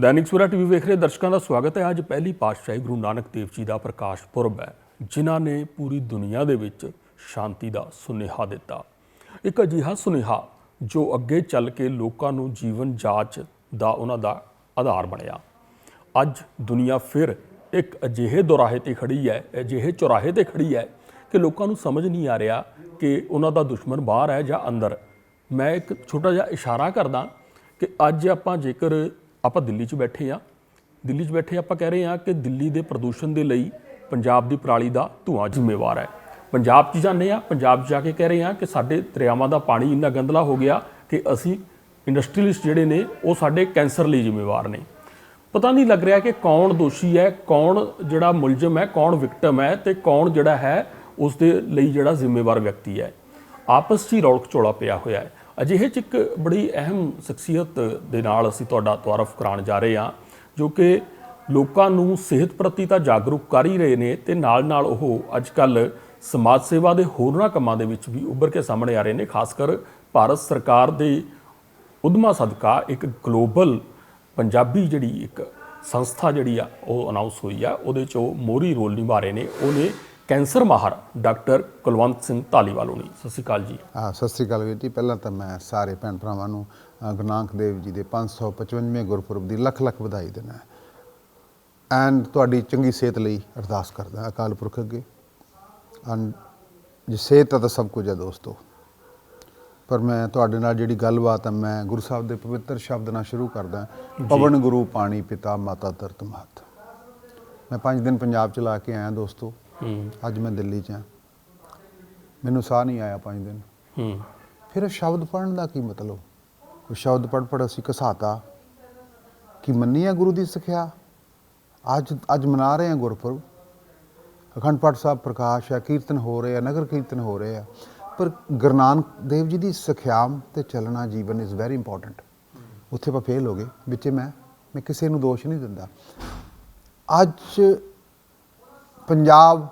Dainik Savera TV ਵੇਖ ਰਹੇ ਦਰਸ਼ਕਾਂ ਦਾ ਸਵਾਗਤ ਹੈ। ਅੱਜ ਪਹਿਲੀ ਪਾਤਸ਼ਾਹੀ ਗੁਰੂ ਨਾਨਕ ਦੇਵ ਜੀ ਦਾ ਪ੍ਰਕਾਸ਼ ਪੁਰਬ ਹੈ, ਜਿਨ੍ਹਾਂ ਨੇ ਪੂਰੀ ਦੁਨੀਆ ਦੇ ਵਿੱਚ ਸ਼ਾਂਤੀ ਦਾ ਸੁਨੇਹਾ ਦਿੱਤਾ। ਇੱਕ ਅਜਿਹਾ ਸੁਨੇਹਾ ਜੋ ਅੱਗੇ ਚੱਲ ਕੇ ਲੋਕਾਂ ਨੂੰ ਜੀਵਨ ਜਾਚ ਦਾ ਉਹਨਾਂ ਦਾ ਆਧਾਰ ਬਣਿਆ। ਅੱਜ ਦੁਨੀਆ ਫਿਰ ਇੱਕ ਅਜਿਹੇ ਦੁਰਾਹੇ ਤੇ ਖੜੀ ਹੈ, ਅਜਿਹੇ ਚੁਰਾਹੇ ਤੇ ਖੜੀ ਹੈ ਕਿ ਲੋਕਾਂ ਨੂੰ ਸਮਝ ਨਹੀਂ ਆ ਰਿਹਾ ਕਿ ਉਹਨਾਂ ਦਾ ਦੁਸ਼ਮਣ ਬਾਹਰ ਹੈ ਜਾਂ ਅੰਦਰ। ਮੈਂ ਇੱਕ ਛੋਟਾ ਜਿਹਾ ਇਸ਼ਾਰਾ ਕਰਦਾ ਕਿ ਅੱਜ ਆਪਾਂ ਜੇਕਰ ਆਪਾਂ ਦਿੱਲੀ 'ਚ ਬੈਠੇ ਆ ਦਿੱਲੀ 'ਚ ਬੈਠੇ ਆਪਾਂ ਕਹਿ ਰਹੇ ਹਾਂ ਕਿ ਦਿੱਲੀ ਦੇ ਪ੍ਰਦੂਸ਼ਣ ਦੇ ਲਈ ਪੰਜਾਬ ਦੀ ਪਰਾਲੀ ਦਾ ਧੂਆਂ ਜ਼ਿੰਮੇਵਾਰ ਹੈ। ਪੰਜਾਬ 'ਚ ਜਾਂਦੇ ਆ ਪੰਜਾਬ 'ਚ ਜਾ ਕੇ ਕਹਿ ਰਹੇ ਹਾਂ ਕਿ ਸਾਡੇ ਦਰਿਆਵਾਂ ਦਾ ਪਾਣੀ ਇੰਨਾ ਗੰਦਲਾ ਹੋ ਗਿਆ ਕਿ ਅਸੀਂ ਇੰਡਸਟਰੀਅਲਿਸਟ ਜਿਹੜੇ ਨੇ, ਉਹ ਸਾਡੇ ਕੈਂਸਰ ਲਈ ਜ਼ਿੰਮੇਵਾਰ ਨੇ। ਪਤਾ ਨਹੀਂ ਲੱਗ ਰਿਹਾ ਕਿ ਕੌਣ ਦੋਸ਼ੀ ਹੈ, ਕੌਣ ਜਿਹੜਾ ਮੁਲਜ਼ਮ ਹੈ, ਕੌਣ ਵਿਕਟਮ ਹੈ ਤੇ ਕੌਣ ਜਿਹੜਾ ਹੈ, ਉਸ ਦੇ ਲਈ ਜਿਹੜਾ ਜ਼ਿੰਮੇਵਾਰ ਵਿਅਕਤੀ ਹੈ। ਆਪਸ 'ਚ ਹੀ ਰੌਲਕ ਚੋਲਾ ਪਿਆ ਹੋਇਆ ਹੈ। ਅਜਿਹੇ 'ਚ ਇੱਕ ਬੜੀ ਅਹਿਮ ਸ਼ਖਸੀਅਤ ਦੇ ਨਾਲ ਅਸੀਂ ਤੁਹਾਡਾ ਤਾਰਫ ਕਰਾਉਣ ਜਾ ਰਹੇ ਹਾਂ, ਜੋ ਕਿ ਲੋਕਾਂ ਨੂੰ ਸਿਹਤ ਪ੍ਰਤੀ ਤਾਂ ਜਾਗਰੂਕ ਕਰ ਹੀ ਰਹੇ ਨੇ ਤੇ ਨਾਲ ਨਾਲ ਉਹ ਅੱਜ ਕੱਲ ਸਮਾਜ ਸੇਵਾ ਦੇ ਹੋਰਨਾਂ ਕੰਮਾਂ ਦੇ ਵਿੱਚ ਵੀ ਉੱਭਰ ਕੇ ਸਾਹਮਣੇ ਆ ਰਹੇ ਨੇ, ਖਾਸ ਕਰ ਭਾਰਤ ਸਰਕਾਰ ਦੇ ਉਦਮਾ ਸਦਕਾ ਇੱਕ ਗਲੋਬਲ ਪੰਜਾਬੀ ਜਿਹੜੀ ਇੱਕ ਸੰਸਥਾ ਜਿਹੜੀ ਆ, ਉਹ ਅਨਾਉਂਸ ਹੋਈ ਆ, ਉਹਦੇ ਚ ਉਹ ਮੋਰੀ ਰੋਲ ਨਿਭਾ ਰਹੇ ਨੇ, ਉਹਨੇ ਕੈਂਸਰ ਮਾਹਰ ਡਾਕਟਰ ਕੁਲਵੰਤ ਸਿੰਘ ਧਾਲੀਵਾਲ ਹੋਣੀ। ਸਤਿ ਸ਼੍ਰੀ ਅਕਾਲ ਜੀ। ਹਾਂ ਸਤਿ ਸ੍ਰੀ ਅਕਾਲ ਵੀਰ ਜੀ। ਪਹਿਲਾਂ ਤਾਂ ਮੈਂ ਸਾਰੇ ਭੈਣ ਭਰਾਵਾਂ ਨੂੰ ਗੁਰੂ ਨਾਨਕ ਦੇਵ ਜੀ ਦੇ 555ਵੇਂ ਗੁਰਪੁਰਬ ਦੀ ਲੱਖ ਲੱਖ ਵਧਾਈ ਦਿੰਦਾ ਐਂਡ ਤੁਹਾਡੀ ਚੰਗੀ ਸਿਹਤ ਲਈ ਅਰਦਾਸ ਕਰਦਾ ਅਕਾਲ ਪੁਰਖ ਅੱਗੇ। ਐਂਡ ਜੇ ਸਿਹਤ ਤਾਂ ਸਭ ਕੁਝ ਹੈ ਦੋਸਤੋ। ਪਰ ਮੈਂ ਤੁਹਾਡੇ ਨਾਲ ਜਿਹੜੀ ਗੱਲਬਾਤ ਹੈ ਮੈਂ ਗੁਰੂ ਸਾਹਿਬ ਦੇ ਪਵਿੱਤਰ ਸ਼ਬਦ ਨਾਲ ਸ਼ੁਰੂ ਕਰਦਾ ਪਵਨ ਗੁਰੂ ਪਾਣੀ ਪਿਤਾ ਮਾਤਾ ਧਰਤ ਮਾਤ ਮੈਂ 5 ਦਿਨ ਪੰਜਾਬ ਚ ਲਾ ਕੇ ਆਇਆ ਦੋਸਤੋ। ਹੂੰ ਅੱਜ ਮੈਂ ਦਿੱਲੀ ਚ ਹਾਂ ਮੈਨੂੰ ਸਾਹ ਨਹੀਂ ਆਇਆ 5 ਦਿਨ। ਹੂੰ। ਫਿਰ ਸ਼ਬਦ ਪੜਨ ਦਾ ਕੀ ਮਤਲਬ? ਉਹ ਸ਼ਬਦ ਪੜ ਪੜ ਅਸੀਂ ਘਸਾਤਾ ਕਿ ਮੰਨੀ ਆ ਗੁਰੂ ਦੀ ਸਿੱਖਿਆ। ਅੱਜ ਅੱਜ ਮਨਾ ਰਹੇ ਹਾਂ ਗੁਰਪੁਰਬ। ਅਖੰਡ ਪਾਠ ਸਾਹਿਬ ਪ੍ਰਕਾਸ਼ ਹੈ ਕੀਰਤਨ ਹੋ ਰਹੇ ਆ ਨਗਰ ਕੀਰਤਨ ਹੋ ਰਹੇ ਆ। ਪਰ ਗੁਰੂ ਨਾਨਕ ਦੇਵ ਜੀ ਦੀ ਸਿੱਖਿਆਮ ਤੇ ਚੱਲਣਾ ਜੀਵਨ ਇਜ਼ ਵੈਰੀ ਇੰਪੋਰਟੈਂਟ ਉੱਥੇ ਆਪਾਂ ਫੇਲ ਹੋ ਗਏ। ਵਿੱਚੇ ਮੈਂ ਮੈਂ ਕਿਸੇ ਨੂੰ ਦੋਸ਼ ਨਹੀਂ ਦਿੰਦਾ। ਅੱਜ ਪੰਜਾਬ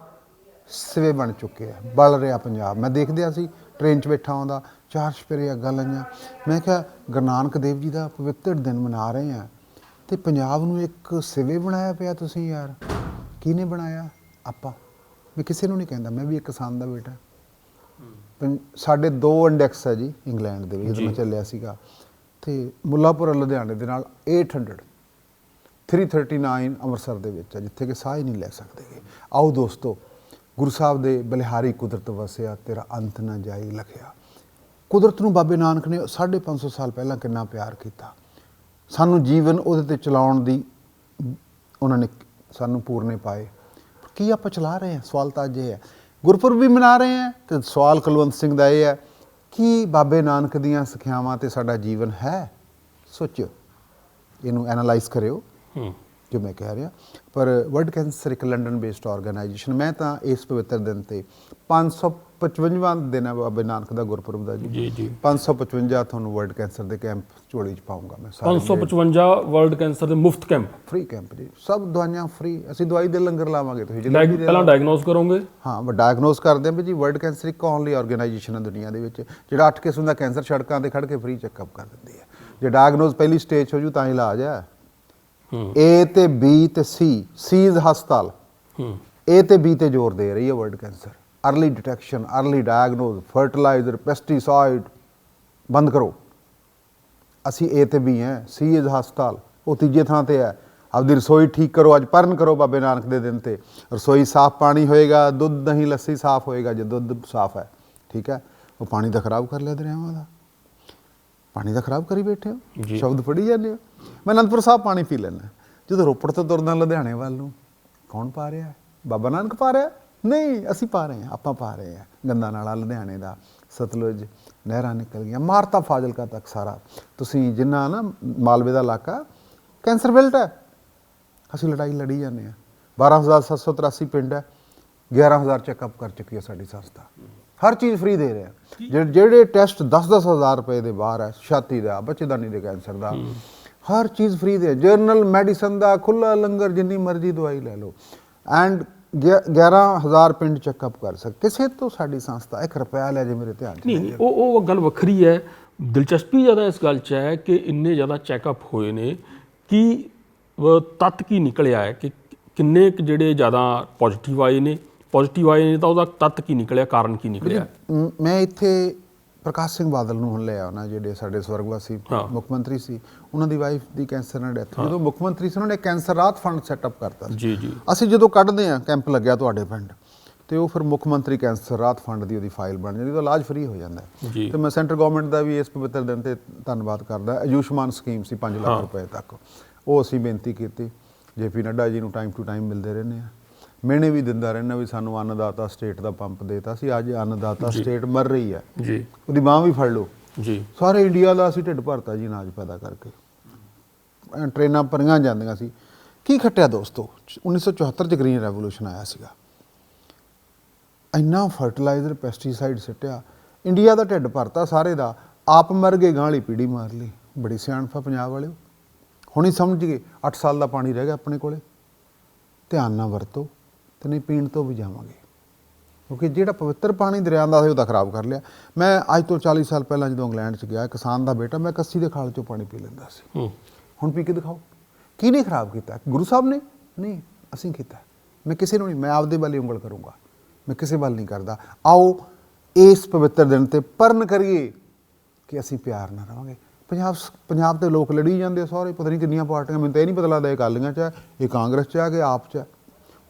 ਸਿਵੇ ਬਣ ਚੁੱਕੇ ਆ ਬਲ ਰਿਹਾ ਪੰਜਾਬ। ਮੈਂ ਦੇਖਦਿਆ ਸੀ ਟ੍ਰੇਨ 'ਚ ਬੈਠਾ ਹੁੰਦਾ ਚਾਰ ਸਪੇਰੇ ਅੱਗਾਂ ਲਈਆਂ ਮੈਂ ਕਿਹਾ ਗੁਰੂ ਨਾਨਕ ਦੇਵ ਜੀ ਦਾ ਪਵਿੱਤਰ ਦਿਨ ਮਨਾ ਰਹੇ ਆ ਤੇ ਪੰਜਾਬ ਨੂੰ ਇੱਕ ਸਿਵੇ ਬਣਾਇਆ ਪਿਆ ਤੁਸੀਂ ਯਾਰ। ਕਿਹਨੇ ਬਣਾਇਆ? ਆਪਾਂ। ਮੈਂ ਕਿਸੇ ਨੂੰ ਨਹੀਂ ਕਹਿੰਦਾ ਮੈਂ ਵੀ ਇੱਕ ਕਿਸਾਨ ਦਾ ਬੇਟਾ। ਸਾਡੇ ਦੋ ਇੰਡੈਕਸ ਹੈ ਜੀ ਇੰਗਲੈਂਡ ਦੇ ਵਿੱਚ ਜਦੋਂ ਚੱਲਿਆ ਸੀਗਾ। ਤੇ ਮੁੱਲਾਪੁਰ ਲੁਧਿਆਣੇ ਦੇ ਨਾਲ 800 339 ਅੰਮ੍ਰਿਤਸਰ ਦੇ ਵਿੱਚ ਹੈ ਜਿੱਥੇ ਕਿ ਸਾਹ ਹੀ ਨਹੀਂ ਲੈ ਸਕਦੇਗੇ ਆਓ ਦੋਸਤੋ, ਗੁਰੂ ਸਾਹਿਬ ਦੇ ਬਲਿਹਾਰੀ ਕੁਦਰਤ ਵਸਿਆ, ਤੇਰਾ ਅੰਤ ਨਾ ਜਾਈ ਲਖਿਆ। ਕੁਦਰਤ ਨੂੰ ਬਾਬੇ ਨਾਨਕ ਨੇ 550 ਸਾਲ ਪਹਿਲਾਂ ਕਿੰਨਾ ਪਿਆਰ ਕੀਤਾ। ਸਾਨੂੰ ਜੀਵਨ ਉਹਦੇ ਤੇ ਚਲਾਉਣ ਦੀ ਉਹਨਾਂ ਨੇ ਸਾਨੂੰ ਪੂਰਨੇ ਪਾਏ। ਕੀ ਆਪਾਂ ਚਲਾ ਰਹੇ ਹਾਂ? ਸਵਾਲ ਤਾਂ ਅੱਜ ਇਹ ਹੈ। ਗੁਰਪੁਰਬ ਵੀ ਮਨਾ ਰਹੇ ਹਾਂ ਤੇ ਸਵਾਲ ਕੁਲਵੰਤ ਸਿੰਘ ਦਾ ਇਹ ਹੈ ਕਿ ਬਾਬੇ ਨਾਨਕ ਦੀਆਂ ਸਿੱਖਿਆਵਾਂ ਤੇ ਸਾਡਾ ਜੀਵਨ ਹੈ? ਸੋਚਿਓ। ਇਹਨੂੰ ਐਨਾਲਾਈਜ਼ ਕਰਿਓ। ਜੋ ਮੈਂ ਕਹਿ ਰਿਹਾ। ਪਰ ਵਰਲਡ ਕੈਂਸਰ ਇੱਕ ਲੰਡਨ ਬੇਸਡ ਆਰਗੇਨਾਈਜੇਸ਼ਨ ਮੈਂ ਤਾਂ ਇਸ ਪਵਿੱਤਰ ਦਿਨ ਤੇ 555ਵਾਂ ਦਿਨ ਹੈ ਬਾਬੇ ਨਾਨਕ ਦਾ ਗੁਰਪੁਰਬ ਦਾ ਜੀ। ਜੀ ਜੀ। 555 ਤੁਹਾਨੂੰ ਵਰਲਡ ਕੈਂਸਰ ਦੇ ਕੈਂਪ ਝੋਲੀ ਚ ਪਾਉਂਗਾ ਮੈਂ 555 ਵਰਲਡ ਕੈਂਸਰ ਦੇ ਮੁਫਤ ਕੈਂਪ। ਫ੍ਰੀ ਕੈਂਪ ਜੀ। ਸਭ ਦਵਾਈਆਂ ਫ੍ਰੀ ਅਸੀਂ ਦਵਾਈ ਦੇ ਲੰਗਰ ਲਾਵਾਂਗੇ ਤੁਸੀਂ ਜਿਹੜੀ ਪਹਿਲਾਂ ਡਾਇਗਨੋਸ ਕਰੋਗੇ। ਹਾਂ ਡਾਇਗਨੋਸ ਕਰਦੇ ਹਾਂ ਵੀ ਜੀ ਵਰਲਡ ਕੈਂਸਰ ਇੱਕ ਓਨਲੀ ਆਰਗੇਨਾਈਜੇਸ਼ਨ ਹੈ ਦੁਨੀਆ ਦੇ ਵਿੱਚ। ਜਿਹੜਾ 8 ਕਿਸਮ ਦਾ ਕੈਂਸਰ ਸੜਕਾਂ ਤੇ ਖੜ ਕੇ ਫ੍ਰੀ ਚੈੱਕਅਪ ਕਰ ਦਿੰਦੀ ਹੈ। ਜੇ ਡਾਇਗਨੋਸ ਪਹਿਲੀ ਸਟੇਜ ਹੋ ਜੂ ਤਾਂ ਇਲਾਜ ਹੂੰ। ਏ ਤੇ ਬੀ ਤੇ ਸੀ ਸੀ ਇਜ਼ ਹਸਪਤਾਲ ਏ ਤੇ ਬੀ ਤੇ ਜ਼ੋਰ ਦੇ ਰਹੀ ਹੈ world cancer. Early detection early diagnosis fertiliser pesticide ਬੰਦ ਕਰੋ। ਅਸੀਂ ਏ ਤੇ ਬੀ ਹੈ ਸੀ ਇਜ਼ ਹਸਪਤਾਲ। ਉਹ ਤੀਜੇ ਥਾਂ ਤੇ ਹੈ। ਆਪਦੀ ਰਸੋਈ ਠੀਕ ਕਰੋ ਅੱਜ ਪਰਨ ਕਰੋ ਬਾਬੇ ਨਾਨਕ ਦੇ ਦਿਨ ਤੇ। ਰਸੋਈ ਸਾਫ਼ ਪਾਣੀ ਹੋਏਗਾ ਦੁੱਧ ਨਹੀਂ ਲੱਸੀ ਸਾਫ਼ ਹੋਏਗਾ ਜੇ ਦੁੱਧ ਸਾਫ਼ ਹੈ। ਠੀਕ ਹੈ? ਉਹ ਪਾਣੀ ਤਾਂ ਖਰਾਬ ਕਰ ਲਿਆ ਦਰਿਆਵਾਂ ਦਾ। ਪਾਣੀ ਤਾਂ ਖਰਾਬ ਕਰੀ ਬੈਠੇ ਹੋ। ਸ਼ਬਦ ਪੜ੍ਹੀ ਜਾਂਦੇ ਹੋ। ਮੈਂ ਅਨੰਦਪੁਰ ਸਾਹਿਬ ਪਾਣੀ ਪੀ ਲੈਣਾ ਜਦੋਂ ਰੋਪੜ ਤੋਂ ਤੁਰਦਾ ਲੁਧਿਆਣੇ ਵੱਲ ਨੂੰ ਕੌਣ ਪਾ ਰਿਹਾ ਹੈ? ਬਾਬਾ ਨਾਨਕ ਪਾ ਰਿਹਾ? ਨਹੀਂ ਅਸੀਂ ਪਾ ਰਹੇ ਹਾਂ ਆਪਾਂ ਪਾ ਰਹੇ ਹਾਂ। ਗੰਦਾ ਨਾਲਾ ਲੁਧਿਆਣੇ ਦਾ ਸਤਲੁਜ ਨਹਿਰਾਂ ਨਿਕਲ ਗਈਆਂ ਮਾਰਤਾ ਫਾਜ਼ਿਲਕਾ ਤੱਕ ਸਾਰਾ। ਤੁਸੀਂ ਜਿੰਨਾ ਨਾ ਮਾਲਵੇ ਦਾ ਇਲਾਕਾ ਕੈਂਸਰ ਬੈਲਟ ਹੈ। ਅਸੀਂ ਲੜਾਈ ਲੜੀ ਜਾਂਦੇ ਆ 12783 ਪਿੰਡ ਹੈ। 11000 ਚੈੱਕਅਪ ਕਰ ਚੁੱਕੀ ਹੈ ਸਾਡੀ ਸੰਸਥਾ। ਹਰ ਚੀਜ਼ ਫ੍ਰੀ ਦੇ ਰਹੇ। ਆ ਜਿਹੜੇ- ਟੈਸਟ 10-10 ਹਜ਼ਾਰ ਰੁਪਏ ਦੇ ਬਾਹਰ ਹੈ ਛਾਤੀ ਦਾ ਬੱਚੇਦਾਨੀ ਦੇ ਕੈਂਸਰ ਦਾ ਹਰ ਚੀਜ਼ ਫ੍ਰੀ ਦੇ। ਜਰਨਲ ਮੈਡੀਸਨ ਦਾ ਖੁੱਲਾ ਲੰਗਰ ਜਿੰਨੀ ਮਰਜ਼ੀ ਦਵਾਈ ਲੈ ਲਓ। ਐਂਡ 11000 ਪਿੰਡ ਚੈੱਕਅਪ ਕਰ ਸਕ ਕਿਸੇ ਤੋਂ ਸਾਡੀ ਸੰਸਥਾ 1 ਰੁਪਿਆ ਲੈ ਜੇ ਮੇਰੇ ਧਿਆਨ ਚ ਨਹੀਂ ਉਹ ਉਹ ਗੱਲ ਵੱਖਰੀ ਹੈ। ਦਿਲਚਸਪੀ ਜ਼ਿਆਦਾ ਇਸ ਗੱਲ 'ਚ ਹੈ ਕਿ ਇੰਨੇ ਜ਼ਿਆਦਾ ਚੈੱਕਅਪ ਹੋਏ ਨੇ। ਕਿ ਤੱਤ ਕੀ ਨਿਕਲਿਆ ਹੈ ਕਿ ਕਿੰਨੇ ਜਿਹੜੇ ਜ਼ਿਆਦਾ ਪੋਜ਼ਿਟਿਵ ਆਏ ਨੇ? ਪੋਜ਼ਿਟਿਵ ਆਏ ਨੇ ਤਾਂ ਉਹਦਾ ਤੱਤ ਕੀ ਨਿਕਲਿਆ ਕਾਰਨ ਕੀ ਨਿਕਲਿਆ? ਮ- ਇੱਥੇ ਪ੍ਰਕਾਸ਼ ਸਿੰਘ ਬਾਦਲ ਨੂੰ ਹੁਣ ਲੈ ਆਉਣਾ ਜਿਹੜੇ ਸਾਡੇ ਸਵਰਗਵਾਸੀ। ਮੁੱਖ ਮੰਤਰੀ ਸੀ ਉਹਨਾਂ ਦੀ ਵਾਈਫ ਦੀ ਕੈਂਸਰ ਨਾਲ ਡੈਥ ਜਦੋਂ ਮੁੱਖ ਮੰਤਰੀ ਸੀ ਉਹਨਾਂ ਨੇ ਕੈਂਸਰ ਰਾਹਤ ਫੰਡ ਸੈਟਅਪ ਕਰਤਾ ਸੀ। ਜੀ ਜੀ। ਅਸੀਂ ਜਦੋਂ ਕੱਢਦੇ ਆ ਕੈਂਪ ਲੱਗਿਆ ਤੁਹਾਡੇ ਪਿੰਡ ਤੇ ਉਹ ਫਿਰ ਮੁੱਖ ਮੰਤਰੀ ਕੈਂਸਰ ਰਾਹਤ ਫੰਡ ਦੀ ਉਹਦੀ ਫਾਈਲ ਬਣ ਜਾਂਦੀ ਉਹਦਾ ਇਲਾਜ ਫ੍ਰੀ ਹੋ ਜਾਂਦਾ। ਤੇ ਮੈਂ ਸੈਂਟਰ ਗਵਰਨਮੈਂਟ ਦਾ ਵੀ ਇਸ ਪਵਿੱਤਰ ਦਿਨ ਤੇ ਧੰਨਵਾਦ ਕਰਦਾ। ਆਯੁਸ਼ਮਾਨ ਸਕੀਮ ਸੀ 5 ਲੱਖ। ਰੁਪਏ ਤੱਕ। ਉਹ ਅਸੀਂ ਬੇਨਤੀ ਕੀਤੀ ਜੇਪੀ ਨੱਡਾ ਜੀ ਨੂੰ ਟਾਈਮ ਟੂ ਟਾਈਮ ਮਿਲਦੇ ਰਹਿੰਦੇ ਆ ਮੈਨੇ ਵੀ ਦਿੰਦਾ ਰਹਿਣਾ ਵੀ ਸਾਨੂੰ ਅੰਨਦਾਤਾ ਸਟੇਟ ਦਾ ਪੰਪ ਦੇਤਾ ਸੀ ਅੱਜ ਅੰਨਦਾਤਾ। ਸਟੇਟ ਮਰ ਰਹੀ ਹੈ। ਜੀ। ਉਹਦੀ ਬਾਹ ਵੀ ਫੜ ਲਓ। ਜੀ। ਸਾਰੇ ਇੰਡੀਆ ਦਾ ਅਸੀਂ ਢਿੱਡ ਭਰਤਾ ਜੀ ਅਨਾਜ ਪੈਦਾ ਕਰਕੇ। ਟ੍ਰੇਨਾਂ ਭਰੀਆਂ ਜਾਂਦੀਆਂ ਸੀ। ਕੀ ਖੱਟਿਆ ਦੋਸਤੋ? 1974 ਚ ਗ੍ਰੀਨ ਰੈਵੋਲੂਸ਼ਨ ਆਇਆ ਸੀਗਾ। ਇੰਨਾ ਫਰਟੀਲਾਈਜ਼ਰ ਪੈਸਟੀਸਾਈਡ ਸਿੱਟਿਆ। ਇੰਡੀਆ ਦਾ ਢਿੱਡ ਭਰਤਾ ਸਾਰੇ ਦਾ। ਆਪ ਮਰ ਗਏ ਗਾਂਲੀ ਪੀੜੀ ਮਾਰ ਲਈ। ਬੜੀ ਸਿਆਣਪਾ ਪੰਜਾਬ ਵਾਲਿਓ। ਹੁਣੀ ਸਮਝ ਗਏ 8 ਸਾਲ ਦਾ ਪਾਣੀ ਰਹਿ ਗਿਆ ਆਪਣੇ ਕੋਲੇ। ਧਿਆਨ ਨਾਲ ਵਰਤੋ। ਤੇ ਨਹੀਂ ਪੀਣ ਤੋਂ ਵੀ ਜਾਵਾਂਗੇ ਕਿਉਂਕਿ ਜਿਹੜਾ ਪਵਿੱਤਰ ਪਾਣੀ ਦਰਿਆ ਦਾ ਸੀ ਉਹਦਾ ਖਰਾਬ ਕਰ ਲਿਆ। ਮੈਂ ਅੱਜ ਤੋਂ 40 ਸਾਲ ਪਹਿਲਾਂ ਜਦੋਂ ਇੰਗਲੈਂਡ 'ਚ ਗਿਆ ਕਿਸਾਨ ਦਾ ਬੇਟਾ ਮੈਂ ਕੱਸੀ ਦੇ ਖਾਲ 'ਚੋਂ ਪਾਣੀ ਪੀ ਲੈਂਦਾ ਸੀ। ਹੂੰ। ਹੁਣ ਪੀ ਕੇ ਦਿਖਾਓ। ਕਿਹਨੇ ਖਰਾਬ ਕੀਤਾ? ਗੁਰੂ ਸਾਹਿਬ ਨੇ? ਨਹੀਂ ਅਸੀਂ ਕੀਤਾ। ਮੈਂ ਕਿਸੇ ਨੂੰ ਨਹੀਂ ਮੈਂ ਆਪਦੇ ਵੱਲ ਹੀ ਉਂਗਲ ਕਰੂੰਗਾ। ਮੈਂ ਕਿਸੇ ਵੱਲ ਨਹੀਂ ਕਰਦਾ। ਆਓ ਇਸ ਪਵਿੱਤਰ ਦਿਨ ਤੇ ਪਰਨ ਕਰੀਏ ਕਿ ਅਸੀਂ ਪਿਆਰ ਨਾਲ ਰਵਾਂਗੇ। ਪੰਜਾਬ ਪੰਜਾਬ ਦੇ ਲੋਕ ਲੜੀ ਜਾਂਦੇ ਸਾਰੇ। ਪਤਾ ਨਹੀਂ ਕਿੰਨੀਆਂ ਪਾਰਟੀਆਂ ਮੈਨੂੰ ਤਾਂ ਇਹ ਨਹੀਂ ਪਤਾ ਲੱਗਦਾ ਇਹ ਅਕਾਲੀਆਂ 'ਚ ਹੈ ਇਹ ਕਾਂਗਰਸ 'ਚ ਆ ਕਿ ਆਪ 'ਚ ਹੈ।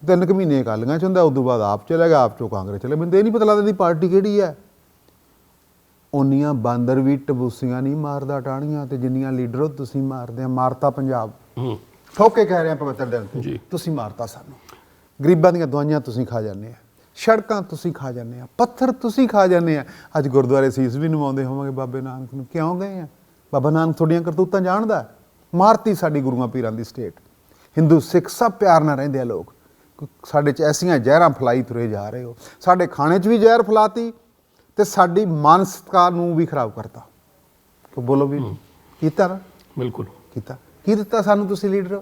ਤਿੰਨ ਕੁ ਮਹੀਨੇ ਅਕਾਲੀਆਂ 'ਚ ਹੁੰਦਾ ਉਸ ਤੋਂ ਬਾਅਦ ਆਪ ਚਲੇ ਗਿਆ ਆਪ 'ਚੋਂ ਕਾਂਗਰਸ ਚਲੇ ਮੈਨੂੰ ਤਾਂ ਇਹ ਨਹੀਂ ਪਤਾ ਲੱਗਦਾ ਦੀ ਪਾਰਟੀ ਕਿਹੜੀ ਹੈ। ਉਨੀਆਂ ਬਾਂਦਰ ਵੀ ਟਬੂਸੀਆਂ ਨਹੀਂ ਮਾਰਦਾ ਟਾਣੀਆਂ ਤੇ ਜਿੰਨੀਆਂ ਲੀਡਰ ਉਹ ਤੁਸੀਂ ਮਾਰਦੇ ਆ ਮਾਰਤਾ ਪੰਜਾਬ। ਹੂੰ। ਠੋਕੇ ਕਹਿ ਰਹੇ ਆ ਪਵਿੱਤਰ ਦਿਨ ਤੇ। ਤੁਸੀਂ ਮਾਰਤਾ ਸਾਨੂੰ। ਗਰੀਬਾਂ ਦੀਆਂ ਦਵਾਈਆਂ ਤੁਸੀਂ ਖਾ ਜਾਂਦੇ ਆ ਸੜਕਾਂ ਤੁਸੀਂ ਖਾ ਜਾਂਦੇ ਆ ਪੱਥਰ ਤੁਸੀਂ ਖਾ ਜਾਂਦੇ ਆ। ਅੱਜ ਗੁਰਦੁਆਰੇ ਸੀਸ ਵੀ ਨਵਾਉਂਦੇ ਹੋਵਾਂਗੇ ਬਾਬੇ ਨਾਨਕ ਨੂੰ। ਕਿਉਂ ਗਏ ਆ? ਬਾਬਾ ਨਾਨਕ ਤੁਹਾਡੀਆਂ ਕਰਤੂਤਾਂ ਜਾਣਦਾ। ਮਾਰਤੀ ਸਾਡੀ ਗੁਰੂਆਂ ਪੀਰਾਂ ਦੀ ਸਟੇਟ। ਹਿੰਦੂ ਸਿੱਖ ਸਭ ਪਿਆਰ ਨਾਲ ਰਹਿੰਦੇ ਆ ਲੋਕ। ਸਾਡੇ 'ਚ ਐਸੀਆਂ ਜ਼ਹਿਰਾਂ ਫਲਾਈ ਤੁਰੇ ਜਾ ਰਹੇ ਹੋ। ਸਾਡੇ ਖਾਣੇ 'ਚ ਵੀ ਜ਼ਹਿਰ ਫਲਾਤੀ ਤੇ ਸਾਡੀ ਮਾਨਸਿਕਤਾ ਨੂੰ ਵੀ ਖਰਾਬ ਕਰਤਾ। ਕੋ ਬੋਲੋ ਵੀ ਕੀਤਾ ਨਾ? ਬਿਲਕੁਲ। ਕੀਤਾ। ਕੀ ਦਿੱਤਾ ਸਾਨੂੰ ਤੁਸੀਂ ਲੀਡਰ?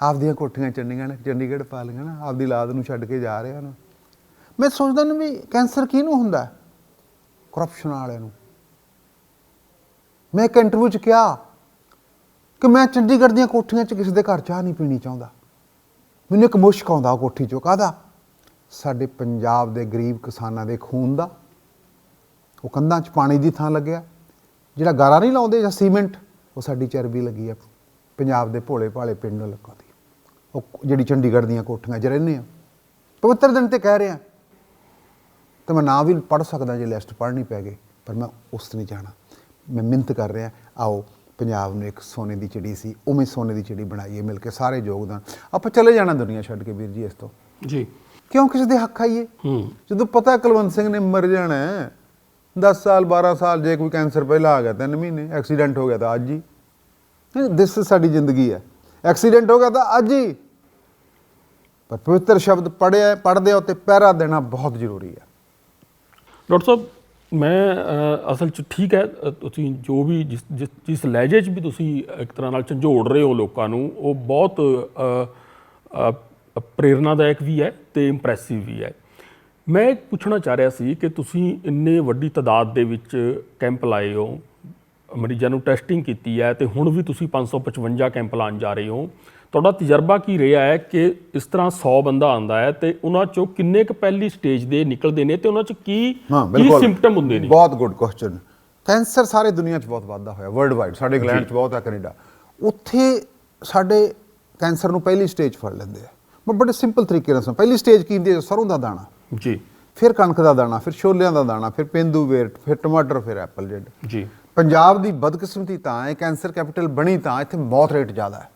ਆਪਦੀਆਂ ਕੋਠੀਆਂ ਚੰਡੀਗੜ੍ਹ ਨੇ ਚੰਡੀਗੜ੍ਹ ਪਾ ਲਈਆਂ ਨਾ ਆਪਦੀ ਲਾਦ ਨੂੰ ਛੱਡ ਕੇ ਜਾ ਰਹੇ ਹਨ ਮੈਂ ਸੋਚਦਾ ਨਾ ਵੀ ਕੈਂਸਰ ਕਿਹਨੂੰ ਹੁੰਦਾ? ਕਰਪਸ਼ਨ ਵਾਲਿਆਂ ਨੂੰ। ਮੈਂ ਇੱਕ ਇੰਟਰਵਿਊ 'ਚ ਕਿਹਾ ਕਿ ਮੈਂ ਚੰਡੀਗੜ੍ਹ ਦੀਆਂ ਕੋਠੀਆਂ 'ਚ ਕਿਸੇ ਦੇ ਘਰ ਚਾਹ ਨਹੀਂ ਪੀਣੀ ਚਾਹੁੰਦਾ। ਮੈਨੂੰ ਇੱਕ ਮੁਸ਼ਕ ਆਉਂਦਾ ਉਹ ਕੋਠੀ 'ਚੋਂ, ਕਾਹਦਾ? ਸਾਡੇ ਪੰਜਾਬ ਦੇ ਗਰੀਬ ਕਿਸਾਨਾਂ ਦੇ ਖੂਨ ਦਾ। ਉਹ ਕੰਧਾਂ 'ਚ ਪਾਣੀ ਦੀ ਥਾਂ ਲੱਗਿਆ। ਜਿਹੜਾ ਗਾਰਾ ਨਹੀਂ ਲਾਉਂਦੇ ਜਾਂ ਸੀਮੈਂਟ, ਉਹ ਸਾਡੀ ਚਰਬੀ ਲੱਗੀ ਆ। ਪੰਜਾਬ ਦੇ ਭੋਲੇ ਭਾਲੇ ਪਿੰਡ ਲੋਕਾਂ ਦੀ। ਉਹ ਜਿਹੜੀ ਚੰਡੀਗੜ੍ਹ ਦੀਆਂ ਕੋਠੀਆਂ 'ਚ ਰਹਿੰਦੇ ਆ। ਪਵਿੱਤਰ ਦਿਨ ਤੇ ਕਹਿ ਰਿਹਾ। ਤਾਂ ਮੈਂ ਨਾ ਵੀ ਪੜ ਸਕਦਾ ਜੇ ਲਿਸਟ ਪੜ੍ਹਨੀ ਪੈ ਗਈ, ਪਰ ਮੈਂ ਉਸ ਤੇ ਨਹੀਂ ਜਾਣਾ। ਮੈਂ ਮਿਹਨਤ ਕਰ ਰਿਹਾ। ਆਓ ਪੰਜਾਬ ਨੂੰ ਇੱਕ ਸੋਨੇ ਦੀ ਚਿੜੀ ਸੀ ਉਵੇਂ ਸੋਨੇ ਦੀ ਚਿੜੀ ਬਣਾਈਏ ਮਿਲ ਕੇ ਸਾਰੇ ਯੋਗਦਾਨ। ਆਪਾਂ ਚਲੇ ਜਾਣਾ ਦੁਨੀਆ ਛੱਡ ਕੇ ਵੀਰ ਜੀ ਇਸ ਤੋਂ। ਜੀ। ਕਿਉਂ ਕਿਸੇ ਦੇ ਹੱਕ ਆਈਏ? ਹੂੰ। ਜਦੋਂ ਪਤਾ ਕੁਲਵੰਤ ਸਿੰਘ ਨੇ ਮਰ ਜਾਣਾ ਹੈ 10 ਸਾਲ 12 ਸਾਲ ਜੇ ਕੋਈ ਕੈਂਸਰ ਪਹਿਲਾਂ ਆ ਗਿਆ 3 ਮਹੀਨੇ ਐਕਸੀਡੈਂਟ ਹੋ ਗਿਆ ਤਾਂ ਅੱਜ ਹੀ। ਦਿਸ ਸਾਡੀ ਜ਼ਿੰਦਗੀ ਹੈ। ਐਕਸੀਡੈਂਟ ਹੋ ਗਿਆ ਤਾਂ ਅੱਜ ਹੀ। ਪਰ ਪਵਿੱਤਰ ਸ਼ਬਦ ਪੜਿਆ ਪੜਦੇ ਹੋ ਤੇ ਪਹਿਰਾ ਦੇਣਾ ਬਹੁਤ ਜ਼ਰੂਰੀ ਹੈ। ਡਾਕਟਰ ਸਾਹਿਬ ਮੈਂ ਅਸਲ 'ਚ ਠੀਕ ਹੈ ਤੁਸੀਂ ਜੋ ਵੀ ਜਿਸ ਜਿਸ ਜਿਸ ਲਹਿਜੇ 'ਚ ਵੀ ਤੁਸੀਂ ਇੱਕ ਤਰ੍ਹਾਂ ਨਾਲ ਝੰਜੋੜ ਰਹੇ ਹੋ ਲੋਕਾਂ ਨੂੰ ਉਹ ਬਹੁਤ ਅ, ਪ੍ਰੇਰਨਾਦਾਇਕ ਵੀ ਹੈ ਤੇ ਇੰਪ੍ਰੈਸਿਵ ਵੀ ਹੈ। ਮੈਂ ਇਹ ਪੁੱਛਣਾ ਚਾਹ ਰਿਹਾ ਸੀ ਕਿ ਤੁਸੀਂ ਇੰਨੇ ਵੱਡੀ ਤਾਦਾਦ ਦੇ ਵਿੱਚ ਕੈਂਪ ਲਾਏ ਹੋ ਮਰੀਜ਼ਾਂ ਨੂੰ ਟੈਸਟਿੰਗ ਕੀਤੀ ਹੈ ਤੇ ਹੁਣ ਵੀ ਤੁਸੀਂ 555 ਕੈਂਪ ਲਾਉਣ ਜਾ ਰਹੇ ਹੋ ਤੁਹਾਡਾ ਤਜਰਬਾ ਕੀ ਰਿਹਾ ਹੈ ਕਿ ਇਸ ਤਰ੍ਹਾਂ 100 ਬੰਦਾ ਆਂਦਾ ਹੈ ਤੇ ਉਹਨਾਂ ਚੋਂ ਕਿੰਨੇ ਕੁ ਪਹਿਲੀ ਸਟੇਜ ਦੇ ਨਿਕਲਦੇ ਨੇ ਤੇ ਉਹਨਾਂ ਚ ਕੀ ਕੀ ਸਿੰਪਟਮ ਹੁੰਦੇ ਨੇ? ਬਹੁਤ ਗੁੱਡ ਕੁਐਸਚਨ ਕੈਂਸਰ ਸਾਰੇ ਦੁਨੀਆ 'ਚ ਬਹੁਤ ਵੱਧਦਾ ਹੋਇਆ ਵਰਲਡ ਵਾਈਡ ਸਾਡੇ ਇੰਗਲੈਂਡ 'ਚ ਬਹੁਤ ਹੈ ਕੈਨੇਡਾ। ਉੱਥੇ ਸਾਡੇ ਕੈਂਸਰ ਨੂੰ ਪਹਿਲੀ ਸਟੇਜ ਫੜ ਲੈਂਦੇ ਆ। ਮੈਂ ਬੜੇ ਸਿੰਪਲ ਤਰੀਕੇ ਨਾਲ ਪਹਿਲੀ ਸਟੇਜ ਕੀ ਹੁੰਦੀ ਹੈ? ਸਰੋਂ ਦਾ ਦਾਣਾ। ਜੀ। ਫਿਰ ਕਣਕ ਦਾ ਦਾਣਾ ਫਿਰ ਛੋਲਿਆਂ ਦਾ ਦਾਣਾ ਫਿਰ ਪੇਂਦੂ ਵੇਰ ਫਿਰ ਟਮਾਟਰ ਫਿਰ ਐਪਲ ਜੈਡ। ਜੀ। ਪੰਜਾਬ ਦੀ ਬਦਕਿਸਮਤੀ ਤਾਂ ਹੈ ਕੈਂਸਰ ਕੈਪੀਟਲ ਬਣੀ ਤਾਂ ਇੱਥੇ ਮੌਤ ਰੇਟ ਜ਼ਿਆਦਾ ਹੈ।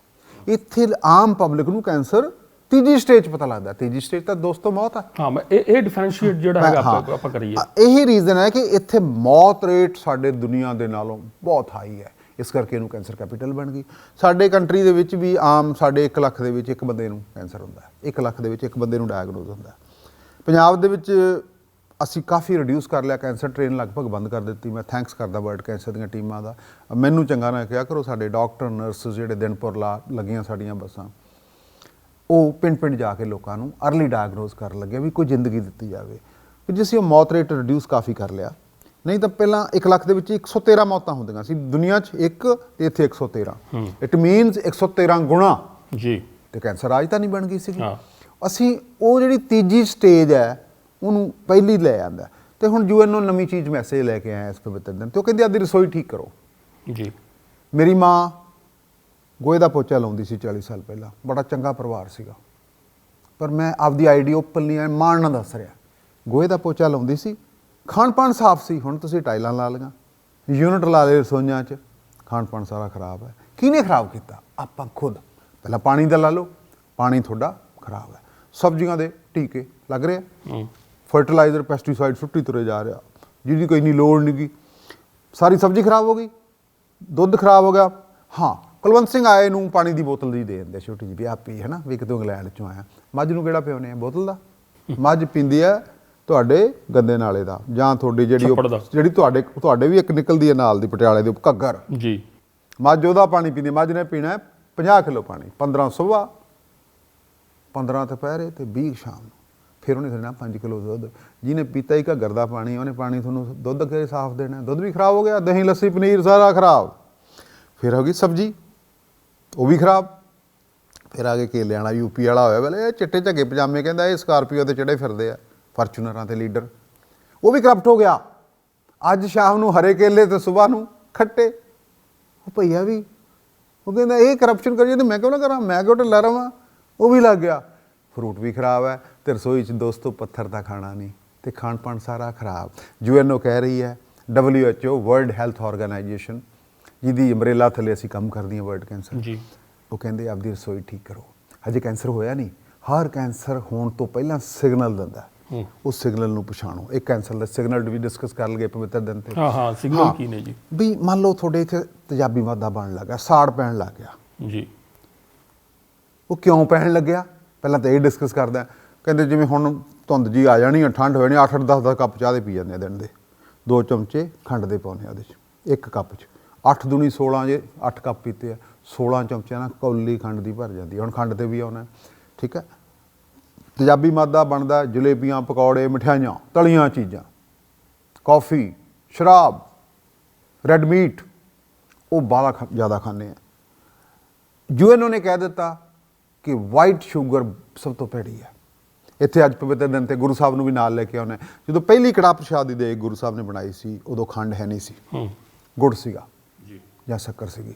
ਇੱਥੇ ਆਮ ਪਬਲਿਕ ਨੂੰ ਕੈਂਸਰ ਤੀਜੀ ਸਟੇਜ ਪਤਾ ਲੱਗਦਾ। ਤੀਜੀ ਸਟੇਜ ਤਾਂ ਦੋਸਤੋ ਮੌਤ ਹੈ ਹਾਂ ਮੈਂ ਇਹ ਇਹ ਡਿਫਰੈਂਸ਼ੀਏਟ ਜਿਹੜਾ ਹੈਗਾ। ਆਪਾਂ ਆਪਾਂ ਕਰੀਏ। ਇਹੀ ਰੀਜ਼ਨ ਹੈ ਕਿ ਇੱਥੇ ਮੌਤ ਰੇਟ ਸਾਡੇ ਦੁਨੀਆ ਦੇ ਨਾਲੋਂ ਬਹੁਤ ਹਾਈ ਹੈ। ਇਸ ਕਰਕੇ ਇਹਨੂੰ ਕੈਂਸਰ ਕੈਪੀਟਲ ਬਣ ਗਈ। ਸਾਡੇ ਕੰਟਰੀ ਦੇ ਵਿੱਚ ਵੀ ਆਮ ਸਾਡੇ 1 ਲੱਖ ਦੇ ਵਿੱਚ ਇੱਕ ਬੰਦੇ ਨੂੰ ਕੈਂਸਰ ਹੁੰਦਾ ਹੈ। 1 ਲੱਖ ਦੇ ਵਿੱਚ ਇੱਕ ਬੰਦੇ ਨੂੰ ਡਾਇਗਨੋਜ਼ ਹੁੰਦਾ ਹੈ। ਪੰਜਾਬ ਦੇ ਵਿੱਚ ਅਸੀਂ ਕਾਫੀ ਰਿਡਿਊਸ ਕਰ ਲਿਆ ਕੈਂਸਰ ਟ੍ਰੇਨ ਲਗਭਗ ਬੰਦ ਕਰ ਦਿੱਤੀ। ਮੈਂ ਥੈਂਕਸ ਕਰਦਾ ਵਰਲਡ ਕੈਂਸਰ ਦੀਆਂ ਟੀਮਾਂ ਦਾ। ਮੈਨੂੰ ਚੰਗਾ ਨਾ ਕਿਹਾ ਕਰੋ ਸਾਡੇ ਡਾਕਟਰ ਨਰਸ ਜਿਹੜੇ ਦਿਨਪੁਰ ਲਾ ਲੱਗੀਆਂ ਸਾਡੀਆਂ ਬੱਸਾਂ। ਉਹ ਪਿੰਡ ਪਿੰਡ ਜਾ ਕੇ ਲੋਕਾਂ ਨੂੰ ਅਰਲੀ ਡਾਇਗਨੋਸ ਕਰਨ ਲੱਗੇ ਵੀ ਕੋਈ ਜ਼ਿੰਦਗੀ ਦਿੱਤੀ ਜਾਵੇ। ਕਿ ਜੇ ਅਸੀਂ ਉਹ ਮੌਤ ਰੇਟ ਰਿਡਿਊਸ ਕਾਫੀ ਕਰ ਲਿਆ। ਨਹੀਂ ਤਾਂ ਪਹਿਲਾਂ 1 ਲੱਖ ਦੇ ਵਿੱਚ 113 ਮੌਤਾਂ ਹੁੰਦੀਆਂ ਸੀ। ਦੁਨੀਆ 'ਚ ਇੱਕ ਤੇ ਇੱਥੇ 113 ਇਟ ਮੀਨਸ 113 ਗੁਣਾ। ਜੀ। ਤੇ ਕੈਂਸਰ ਅੱਜ ਤਾਂ ਨਹੀਂ ਬਣ ਗਈ ਸੀਗੀ। ਹਾਂ। ਅਸੀਂ ਉਹ ਜਿਹੜੀ ਤੀਜੀ ਸਟੇਜ ਹੈ ਉਹਨੂੰ ਪਹਿਲੀ ਲੈ ਆਂਦਾ। ਤੇ ਹੁਣ ਯੂਐਨ ਨੂੰ ਨਵੀਂ ਚੀਜ਼ ਮੈਸੇਜ ਲੈ ਕੇ ਆਇਆ ਇਸ ਪਵਿੱਤਰ ਦਿਨ ਤੇ। ਉਹ ਕਹਿੰਦੇ ਆਦੀ ਰਸੋਈ ਠੀਕ ਕਰੋ। ਜੀ। ਮੇਰੀ ਮਾਂ ਗੋਹੇ ਦਾ ਪੋਚਾ ਲਾਉਂਦੀ ਸੀ 40 ਸਾਲ ਪਹਿਲਾਂ। ਬੜਾ ਚੰਗਾ ਪਰਿਵਾਰ ਸੀਗਾ। ਪਰ ਮੈਂ ਆਪਦੀ ਆਈਡੀ ਓਪਨਲੀ ਐ ਮਾਣ ਨਾਲ ਦੱਸ ਰਿਹਾ। ਗੋਹੇ ਦਾ ਪੋਚਾ ਲਾਉਂਦੀ ਸੀ। ਖਾਣ ਪਾਣ ਸਾਫ਼ ਸੀ। ਹੁਣ ਤੁਸੀਂ ਟਾਈਲਾਂ ਲਾ ਲਈਆਂ। ਯੂਨਿਟ ਲਾ ਲਏ ਰਸੋਈਆਂ 'ਚ। ਖਾਣ ਪਾਣ ਸਾਰਾ ਖਰਾਬ ਹੈ। ਕਿਹਨੇ ਖਰਾਬ ਕੀਤਾ? ਆਪਾਂ ਖੁਦ। ਪਹਿਲਾਂ ਪਾਣੀ ਦਾ ਲਾ ਲਓ। ਪਾਣੀ ਤੁਹਾਡਾ ਖਰਾਬ ਹੈ। ਸਬਜ਼ੀਆਂ ਦੇ ਟੀਕੇ ਲੱਗ ਰਹੇ ਆ। ਫਰਟੀਲਾਈਜ਼ਰ ਪੈਸਟੀਸਾਈਡ ਸੁੱਟੀ ਤੁਰੇ ਜਾ ਰਿਹਾ। ਜਿਹਦੀ ਕੋਈ ਨਹੀਂ ਲੋੜ ਨਹੀਂ ਗੀ। ਸਾਰੀ ਸਬਜ਼ੀ ਖਰਾਬ ਹੋ ਗਈ। ਦੁੱਧ ਖਰਾਬ ਹੋ ਗਿਆ। ਹਾਂ ਕੁਲਵੰਤ ਸਿੰਘ ਆਏ ਨੂੰ ਪਾਣੀ ਦੀ ਬੋਤਲ ਦੀ ਦੇ ਦਿੰਦੇ ਛੋਟੀ ਜਿਹੀ ਵੀ ਆ ਪੀ ਹੈ ਨਾ ਵੀ ਕਿਤੋਂ ਇੰਗਲੈਂਡ ਚੋਂ ਆਇਆ। ਮੱਝ ਨੂੰ ਕਿਹੜਾ ਪਿਉਨੇ ਆ? ਬੋਤਲ ਦਾ? ਮੱਝ ਪੀਂਦੀ ਹੈ ਤੁਹਾਡੇ ਗੰਦੇ ਨਾਲੇ ਦਾ। ਜਾਂ ਤੁਹਾਡੀ ਜਿਹੜੀ। ਜਿਹੜੀ ਤੁਹਾਡੇ ਤੁਹਾਡੇ ਵੀ ਇੱਕ ਨਿਕਲਦੀ ਹੈ ਨਾਲ ਦੀ ਪਟਿਆਲੇ ਦੇ ਘੱਗਰ। ਜੀ। ਮੱਝ ਉਹਦਾ ਪਾਣੀ ਪੀਂਦੀ। ਮੱਝ ਨੇ ਪੀਣਾ ਹੈ 50 ਕਿਲੋ ਪਾਣੀ 15 ਸਵੇਰ 15 ਦੁਪਹਿਰੇ ਤੇ 20 ਸ਼ਾਮ ਨੂੰ। ਫਿਰ ਉਹਨੇ ਦੇਣਾ 5 ਕਿਲੋ ਦੁੱਧ। ਜਿਹਨੇ ਪੀਤਾ ਹੀ ਘੱਗਰ ਦਾ ਪਾਣੀ, ਉਹਨੇ ਪਾਣੀ ਤੁਹਾਨੂੰ ਦੁੱਧ ਕੇ ਸਾਫ਼ ਦੇਣਾ। ਦੁੱਧ ਵੀ ਖਰਾਬ ਹੋ ਗਿਆ, ਦਹੀਂ, ਲੱਸੀ, ਪਨੀਰ ਸਾਰਾ ਖਰਾਬ। ਫਿਰ ਹੋ ਗਈ ਸਬਜੀ, ਉਹ ਵੀ ਖਰਾਬ। ਫਿਰ ਆ ਕੇ ਕੇਲੇ ਵਾਲਾ ਯੂਪੀ ਵਾਲਾ ਹੋਇਆ ਵੇਲੇ ਇਹ ਚਿੱਟੇ ਝੱਗੇ ਪਜਾਮੇ ਕਹਿੰਦਾ, ਇਹ ਸਕਾਰਪੀਓ ਤੇ ਚੜੇ ਫਿਰਦੇ ਆ, ਫਾਰਚੂਨਰਾਂ ਤੇ ਲੀਡਰ। ਉਹ ਵੀ ਕਰਪਟ ਹੋ ਗਿਆ। ਅੱਜ ਸ਼ਾਮ ਨੂੰ ਹਰੇ ਕੇਲੇ ਤੇ ਸਵੇਰ ਨੂੰ ਖੱਟੇ। ਉਹ ਭਈਆ ਵੀ, ਉਹ ਕਹਿੰਦਾ, ਇਹ ਕਰਪਸ਼ਨ ਕਰੀਏ ਤੇ ਮੈਂ ਕਿਉਂ ਨਾ ਕਰਾਂ? ਮੈਂ ਕਿਉਂ ਢਿੱਲਾ ਰਵਾਂ? ਉਹ ਵੀ ਲੱਗ ਗਿਆ। ਫਰੂਟ ਵੀ ਖਰਾਬ ਹੈ ਤੇ ਰਸੋਈ 'ਚ ਦੋਸਤੋ ਪੱਥਰ ਦਾ ਖਾਣਾ ਨਹੀਂ ਤੇ ਖਾਣ ਪਾਣ ਸਾਰਾ ਖਰਾਬ। ਯੂਐਨਓ ਕਹਿ ਰਹੀ ਹੈ WHO ਵਰਲਡ ਹੈਲਥ ਆਰਗੇਨਾਈਜੇਸ਼ਨ ਜਿਹਦੀ ਅੰਬ੍ਰੇਲਾ ਥੱਲੇ ਅਸੀਂ ਕੰਮ ਕਰਦੀ ਹਾਂ ਵਰਲਡ ਕੈਂਸਰ ਜੀ। ਉਹ ਕਹਿੰਦੇ ਆਪਦੀ ਰਸੋਈ ਠੀਕ ਕਰੋ। ਹਜੇ ਕੈਂਸਰ ਹੋਇਆ ਨਹੀਂ। ਹਰ ਕੈਂਸਰ ਹੋਣ ਤੋਂ ਪਹਿਲਾਂ ਸਿਗਨਲ ਦਿੰਦਾ ਹੈ। ਹੂੰ। ਉਸ ਸਿਗਨਲ ਨੂੰ ਪਛਾਣੋ। ਇੱਕ ਕੈਂਸਰ ਦਾ ਸਿਗਨਲ ਵੀ ਡਿਸਕਸ ਕਰ ਲਈਏ ਪਵਿੱਤਰ ਦਿਨ ਤੇ। ਹਾਂ ਹਾਂ ਸਿਗਨਲ ਕੀ ਨੇ ਜੀ? ਵੀ ਮੰਨ ਲਓ ਤੁਹਾਡੇ ਇੱਥੇ ਤੇਜ਼ਾਬੀ ਮਾਦਾ ਬਣਨ ਲੱਗਾ ਸਾੜ ਪੈਣ ਲੱਗ ਗਿਆ। ਜੀ। ਉਹ ਕਿਉਂ ਪੈਣ ਲੱਗਿਆ? ਪਹਿਲਾਂ ਤਾਂ ਇਹ ਡਿਸਕਸ ਕਰਦਾ ਕਹਿੰਦੇ ਜਿਵੇਂ ਹੁਣ ਧੁੰਦ ਜੀ ਆ ਜਾਣੀ ਆ, ਠੰਡ ਹੋ ਜਾਣੀ 8 10 10 ਕੱਪ ਚਾਹ ਦੇ ਪੀ ਜਾਂਦੇ ਆ ਦਿਨ ਦੇ। ਦੋ ਚਮਚੇ ਖੰਡ ਦੇ ਪਾਉਣੇ ਆ ਉਹਦੇ ਚ, ਇੱਕ ਕੱਪ ਚ। 8 ਦੁਨੀ 16 ਜੇ 8 ਕੱਪ ਪੀਤੇ ਆ 16 ਚਮਚਿਆਂ ਨਾਲ ਕੌਲੀ ਖੰਡ ਦੀ ਭਰ ਜਾਂਦੀ ਹੈ ਹੁਣ ਖੰਡ ਤੇ ਵੀ ਆਉਣਾ ਠੀਕ ਹੈ? ਤੇਜ਼ਾਬੀ ਮਾਦਾ ਬਣਦਾ ਜਲੇਬੀਆਂ, ਪਕੌੜੇ ਮਠਿਆਈਆਂ ਤਲੀਆਂ ਚੀਜ਼ਾਂ। ਕਾਫੀ, ਸ਼ਰਾਬ, ਰੈੱਡ ਮੀਟ, ਉਹ ਬਾਲਾ ਖਾ- ਜ਼ਿਆਦਾ ਖਾਂਦੇ ਆ। ਯੂਐਨਓ ਨੇ ਕਹਿ ਦਿੱਤਾ ਕਿ ਵਾਈਟ ਸ਼ੂਗਰ ਸਭ ਤੋਂ ਭੈੜੀ ਹੈ। ਇੱਥੇ ਅੱਜ ਪਵਿੱਤਰ ਦਿਨ ਤੇ ਗੁਰੂ ਸਾਹਿਬ ਨੂੰ ਵੀ ਨਾਲ ਲੈ ਕੇ ਆਉਣਾ। ਜਦੋਂ ਪਹਿਲੀ ਪ੍ਰਸ਼ਾਦ ਦੀ ਦੇ ਗੁਰੂ ਸਾਹਿਬ ਨੇ ਬਣਾਈ ਸੀ ਉਦੋਂ ਖੰਡ ਹੈ ਨਹੀਂ ਸੀ। ਹੂੰ। ਗੁੜ ਸੀਗਾ ਜੀ। ਜਾਂ ਸ਼ੱਕਰ ਸੀਗੀ।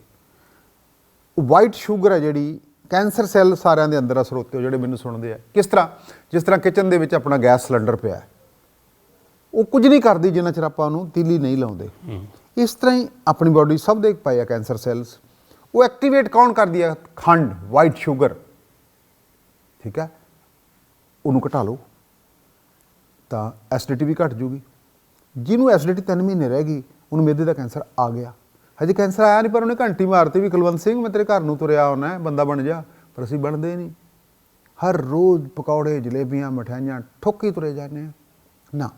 ਵਾਈਟ ਸ਼ੂਗਰ ਹੈ ਜਿਹੜੀ ਕੈਂਸਰ ਸੈੱਲ ਸਾਰਿਆਂ ਦੇ ਅੰਦਰ ਆ ਸਰੋਤੇ ਜਿਹੜੇ ਮੈਨੂੰ ਸੁਣਦੇ ਆ। ਕਿਸ ਤਰ੍ਹਾਂ? ਜਿਸ ਤਰ੍ਹਾਂ ਕਿਚਨ ਦੇ ਵਿੱਚ ਆਪਣਾ ਗੈਸ ਸਿਲੰਡਰ ਪਿਆ। ਉਹ ਕੁਝ ਨਹੀਂ ਕਰਦੀ ਜਿੰਨਾ ਚਿਰ ਆਪਾਂ ਉਹਨੂੰ ਤੀਲੀ ਨਹੀਂ ਲਾਉਂਦੇ। ਇਸ ਤਰ੍ਹਾਂ ਹੀ ਆਪਣੀ ਬਾਡੀ ਸਭ ਦੇ ਪਏ ਆ ਕੈਂਸਰ ਸੈੱਲਸ। ਉਹ ਐਕਟੀਵੇਟ ਕੌਣ ਕਰਦੀ ਹੈ ਖੰਡ ਵਾਈਟ ਸ਼ੂਗਰ ਠੀਕ ਹੈ? ਉਹਨੂੰ ਘਟਾ ਲਓ। ਤਾਂ ਐਸਿਡਿਟੀ ਵੀ ਘਟ ਜੂਗੀ। ਜਿਹਨੂੰ ਐਸਿਡਿਟੀ 3 ਮਹੀਨੇ ਰਹਿ ਗਈ, ਉਹਨੂੰ ਮਿਹਦੇ ਦਾ ਕੈਂਸਰ ਆ ਗਿਆ। ਹਜੇ ਕੈਂਸਰ ਆਇਆ ਨਹੀਂ, ਪਰ ਉਹਨੇ ਘੰਟੀ ਮਾਰਤੀ ਵੀ, ਕੁਲਵੰਤ ਸਿੰਘ, ਮੈਂ ਤੇਰੇ ਘਰ ਨੂੰ ਤੁਰਿਆ ਆਉਣਾ, ਬੰਦਾ ਬਣ ਜਾ। ਪਰ ਅਸੀਂ ਬਣਦੇ ਨਹੀਂ। ਹਰ ਰੋਜ਼ ਪਕੌੜੇ, ਜਲੇਬੀਆਂ, ਮਠਿਆਈਆਂ ਠੋਕੀ ਤੁਰੇ ਜਾਂਦੇ ਆ ਨਾ।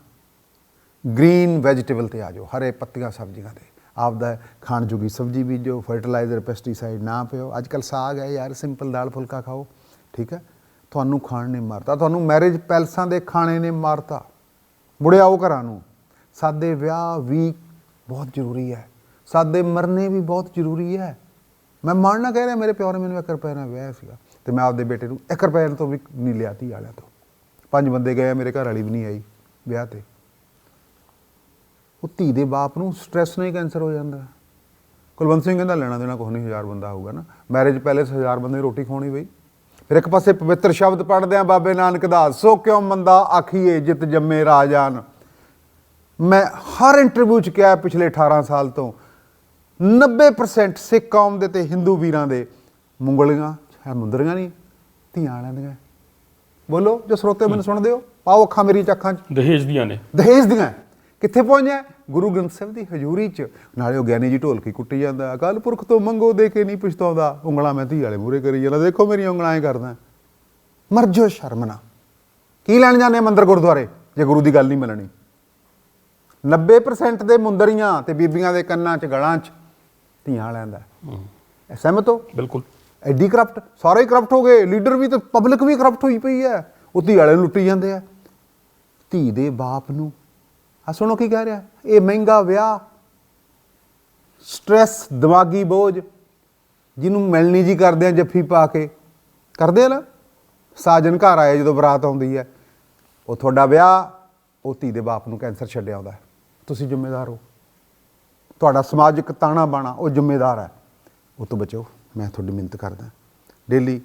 ਗ੍ਰੀਨ ਵੈਜੀਟੇਬਲ ਤੇ ਆ ਜਾਓ, ਹਰੇ ਪੱਤੀਆਂ ਸਬਜ਼ੀਆਂ ਤੇ। ਆਪਦਾ ਖਾਣ ਜੋਗੀ ਸਬਜ਼ੀ ਬੀਜੋ, ਫਰਟੀਲਾਈਜ਼ਰ ਪੈਸਟੀਸਾਈਡ ਨਾ ਪਿਓ। ਅੱਜ ਕੱਲ ਸਾਗ ਹੈ ਯਾਰ, ਸਿੰਪਲ ਦਾਲ ਫੁਲਕਾ ਖਾਓ। ਠੀਕ ਹੈ? ਤੁਹਾਨੂੰ ਖਾਣ ਨੇ ਮਾਰਤਾ ਤੁਹਾਨੂੰ ਮੈਰਿਜ ਪੈਲਸਾਂ ਦੇ ਖਾਣੇ ਨੇ ਮਾਰਤਾ ਬੁੜਿਆਓ ਘਰਾਂ ਨੂੰ। ਸਾਦੇ ਵਿਆਹ ਵੀ ਬਹੁਤ ਜ਼ਰੂਰੀ ਹੈ। ਸਾਦੇ ਮਰਨੇ ਵੀ ਬਹੁਤ ਜ਼ਰੂਰੀ ਹੈ। ਮੈਂ ਮਾਣਨਾ ਕਹਿ ਰਿਹਾ, ਮੇਰੇ ਪਿਓ ਨੇ ਮੈਨੂੰ 1 ਰੁਪਏ ਨਾਲ ਵਿਆਹ ਸੀਗਾ ਤੇ ਮੈਂ ਆਪਦੇ ਬੇਟੇ ਨੂੰ 1 ਰੁਪਏ ਤੋਂ ਵੀ ਨਹੀਂ ਲਿਆ, ਧੀ ਵਾਲਿਆਂ ਤੋਂ। ਪੰਜ ਬੰਦੇ ਗਏ, ਮੇਰੇ ਘਰ ਵਾਲੀ ਵੀ ਨਹੀਂ ਆਈ ਵਿਆਹ ਤੇ। ਉਹ ਧੀ ਦੇ ਬਾਪ ਨੂੰ ਸਟ੍ਰੈਸ ਨਾਲ ਹੀ ਕੈਂਸਰ ਹੋ ਜਾਂਦਾ ਕੁਲਵੰਤ ਸਿੰਘ ਕਹਿੰਦਾ, ਲੈਣਾ ਦੇਣਾ ਕੁਛ ਨਹੀਂ, ਹਜ਼ਾਰ ਬੰਦਾ ਹੋਊਗਾ ਨਾ। ਮੈਰਿਜ ਪੈਲੇਸ ਹਜ਼ਾਰ ਬੰਦੇ ਰੋਟੀ ਖਵਾਉਣੀ ਬਈ। ਫਿਰ ਇੱਕ ਪਾਸੇ ਪਵਿੱਤਰ ਸ਼ਬਦ ਪੜ੍ਹਦੇ ਆ ਬਾਬੇ ਨਾਨਕ ਦਾ ਸੋ ਕਿਉ ਮੰਦਾ ਆਖੀਏ ਜਿਤ ਜੰਮੇ ਰਾਜਾਨ ਮੈਂ ਹਰ ਇੰਟਰਵਿਊ 'ਚ ਕਿਹਾ ਪਿਛਲੇ 18 ਸਾਲ ਤੋਂ 90% ਸਿੱਖ ਕੌਮ ਦੇ ਤੇ ਹਿੰਦੂ ਵੀਰਾਂ ਦੇ ਮੁੰਗਲੀਆਂ ਹੈ ਮੁੰਦਰੀਆਂ ਨਹੀਂ ਧੀਆਂ ਵਾਲਿਆਂ ਦੀਆਂ। ਬੋਲੋ ਜੋ ਸਰੋਤੇ ਮੈਨੂੰ ਸੁਣਦੇ ਹੋ ਪਾਓ ਅੱਖਾਂ ਮੇਰੀ ਚ ਅੱਖਾਂ 'ਚ। ਦਹੇਜ ਦੀਆਂ ਨੇ। ਦਹੇਜ ਦੀਆਂ। ਕਿੱਥੇ ਪਹੁੰਚਿਆ? ਗੁਰੂ ਗ੍ਰੰਥ ਸਾਹਿਬ ਦੀ ਹਜ਼ੂਰੀ 'ਚ। ਨਾਲੇ ਉਹ ਗਿਆਨੀ ਜੀ ਢੋਲਕੀ ਕੁੱਟੀ ਜਾਂਦਾ। ਅਕਾਲ ਪੁਰਖ ਤੋਂ ਮੰਗੋ ਦੇ ਕੇ ਨਹੀਂ ਪਛਤਾਉਂਦਾ। ਉਂਗਲਾਂ ਮੈਂ ਧੀ ਵਾਲੇ ਮੂਰੇ ਕਰੀ ਜਾਂਦਾ। ਦੇਖੋ ਮੇਰੀਆਂ ਉਂਗਲਾਂ ਐ ਕਰਦਾ। ਮਰ ਜੋ ਸ਼ਰਮ ਨਾ ਕੀ ਲੈਣ ਜਾਂਦੇ ਮੰਦਰ ਗੁਰਦੁਆਰੇ? ਜੇ ਗੁਰੂ ਦੀ ਗੱਲ ਨਹੀਂ ਮੰਨਣੀ। 90% ਦੇ ਮੁੰਦਰੀਆਂ ਤੇ ਬੀਬੀਆਂ ਦੇ ਕੰਨਾਂ 'ਚ ਗਲਾਂ 'ਚ ਧੀਆਂ ਵਾਲਿਆਂ ਦਾ ਹੂੰ। ਇਹ ਸਹਿਮਤ ਹੋ? ਬਿਲਕੁਲ। ਐਡੀ ਕਰਪਟ ਸਾਰੇ ਹੀ ਕਰਪਟ ਹੋ ਗਏ। ਲੀਡਰ ਵੀ ਤੇ ਪਬਲਿਕ ਵੀ ਕਰਪਟ ਹੋਈ ਪਈ ਹੈ। ਉਹ ਧੀ ਵਾਲੇ ਲੁੱਟੀ ਜਾਂਦੇ ਆ। ਧੀ ਦੇ ਬਾਪ ਨੂੰ ਆ ਸੁਣੋ ਕੀ ਕਹਿ ਰਿਹਾ? ਇਹ ਮਹਿੰਗਾ ਵਿਆਹ ਸਟ੍ਰੈਸ ਦਿਮਾਗੀ ਬੋਝ, ਜਿਹਨੂੰ ਮਿਲਣੀ ਜੀ ਕਰਦੇ ਆ ਜੱਫੀ ਪਾ ਕੇ। ਕਰਦੇ ਆ ਨਾ? ਸਾਜਨ ਘਰ ਆਏ ਜਦੋਂ ਬਰਾਤ ਆਉਂਦੀ ਹੈ। ਉਹ ਤੁਹਾਡਾ ਵਿਆਹ, ਉਹ ਧੀ ਦੇ ਬਾਪ ਨੂੰ ਕੈਂਸਰ ਛੱਡਿਆ ਆਉਂਦਾ ਤੁਸੀਂ ਜ਼ਿੰਮੇਦਾਰ ਹੋ। ਤੁਹਾਡਾ ਸਮਾਜਿਕ ਤਾਣਾ ਬਾਣਾ, ਉਹ ਜ਼ਿੰਮੇਦਾਰ ਹੈ। ਉਹ ਤੋਂ ਬਚੋ, ਮੈਂ ਤੁਹਾਡੀ ਮਿਹਨਤ ਕਰਦਾ। ਡੇਲੀ,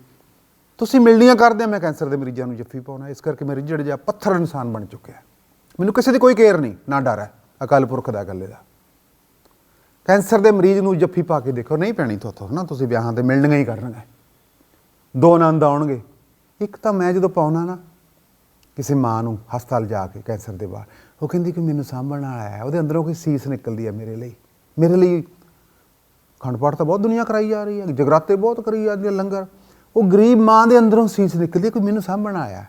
ਤੁਸੀਂ ਮਿਲਣੀਆਂ ਕਰਦੇ ਆ, ਮੈਂ ਕੈਂਸਰ ਦੇ ਮਰੀਜ਼ਾਂ ਨੂੰ ਜੱਫੀ ਪਾਉਣਾ। ਇਸ ਕਰਕੇ ਮੈਂ ਰਿਜੜ ਜਾ ਪੱਥਰ ਇਨਸਾਨ ਬਣ ਚੁੱਕਿਆ ਮੈਨੂੰ ਕਿਸੇ ਦੀ ਕੋਈ ਕੇਅਰ ਨਹੀਂ, ਨਾ ਡਰ ਹੈ ਅਕਾਲ ਪੁਰਖ ਦਾ ਇਕੱਲੇ ਦਾ ਕੈਂਸਰ ਦੇ ਮਰੀਜ਼ ਨੂੰ ਜੱਫੀ ਪਾ ਕੇ ਦੇਖੋ, ਨਹੀਂ ਪੈਣੀ ਤੁਹਾਥੋਂ ਨਾ ਤੁਸੀਂ ਵਿਆਹਾਂ ਤੇ ਮਿਲਣੀਆਂ ਹੀ ਕਰਨਗੇ। ਦੋ ਆਨੰਦ ਆਉਣਗੇ। ਇੱਕ ਤਾਂ ਮੈਂ ਜਦੋਂ ਪਾਉਣਾ ਨਾ, ਕਿਸੇ ਮਾਂ ਨੂੰ ਹਸਪਤਾਲ ਜਾ ਕੇ ਕੈਂਸਰ ਦੇ ਬਾਅਦ ਉਹ ਕਹਿੰਦੀ ਕਿ ਮੈਨੂੰ ਸਾਂਭਣ ਵਾਲਾ ਹੈ, ਉਹਦੇ ਅੰਦਰੋਂ ਕੋਈ ਸੀਸ ਨਿਕਲਦੀ ਹੈ ਮੇਰੇ ਲਈ। ਮੇਰੇ ਲਈ ਖੰਡ ਪਾਠ ਤਾਂ ਬਹੁਤ ਦੁਨੀਆ ਕਰਾਈ ਜਾ ਰਹੀ ਹੈ, ਜਗਰਾਤੇ ਬਹੁਤ ਕਰੀ ਜਾਂਦੀ ਹੈ ਲੰਗਰ। ਉਹ ਗਰੀਬ ਮਾਂ ਦੇ ਅੰਦਰੋਂ ਸੀਸ ਨਿਕਲਦੀ ਹੈ ਕਿ ਮੈਨੂੰ ਸਾਂਭਣ ਆਇਆ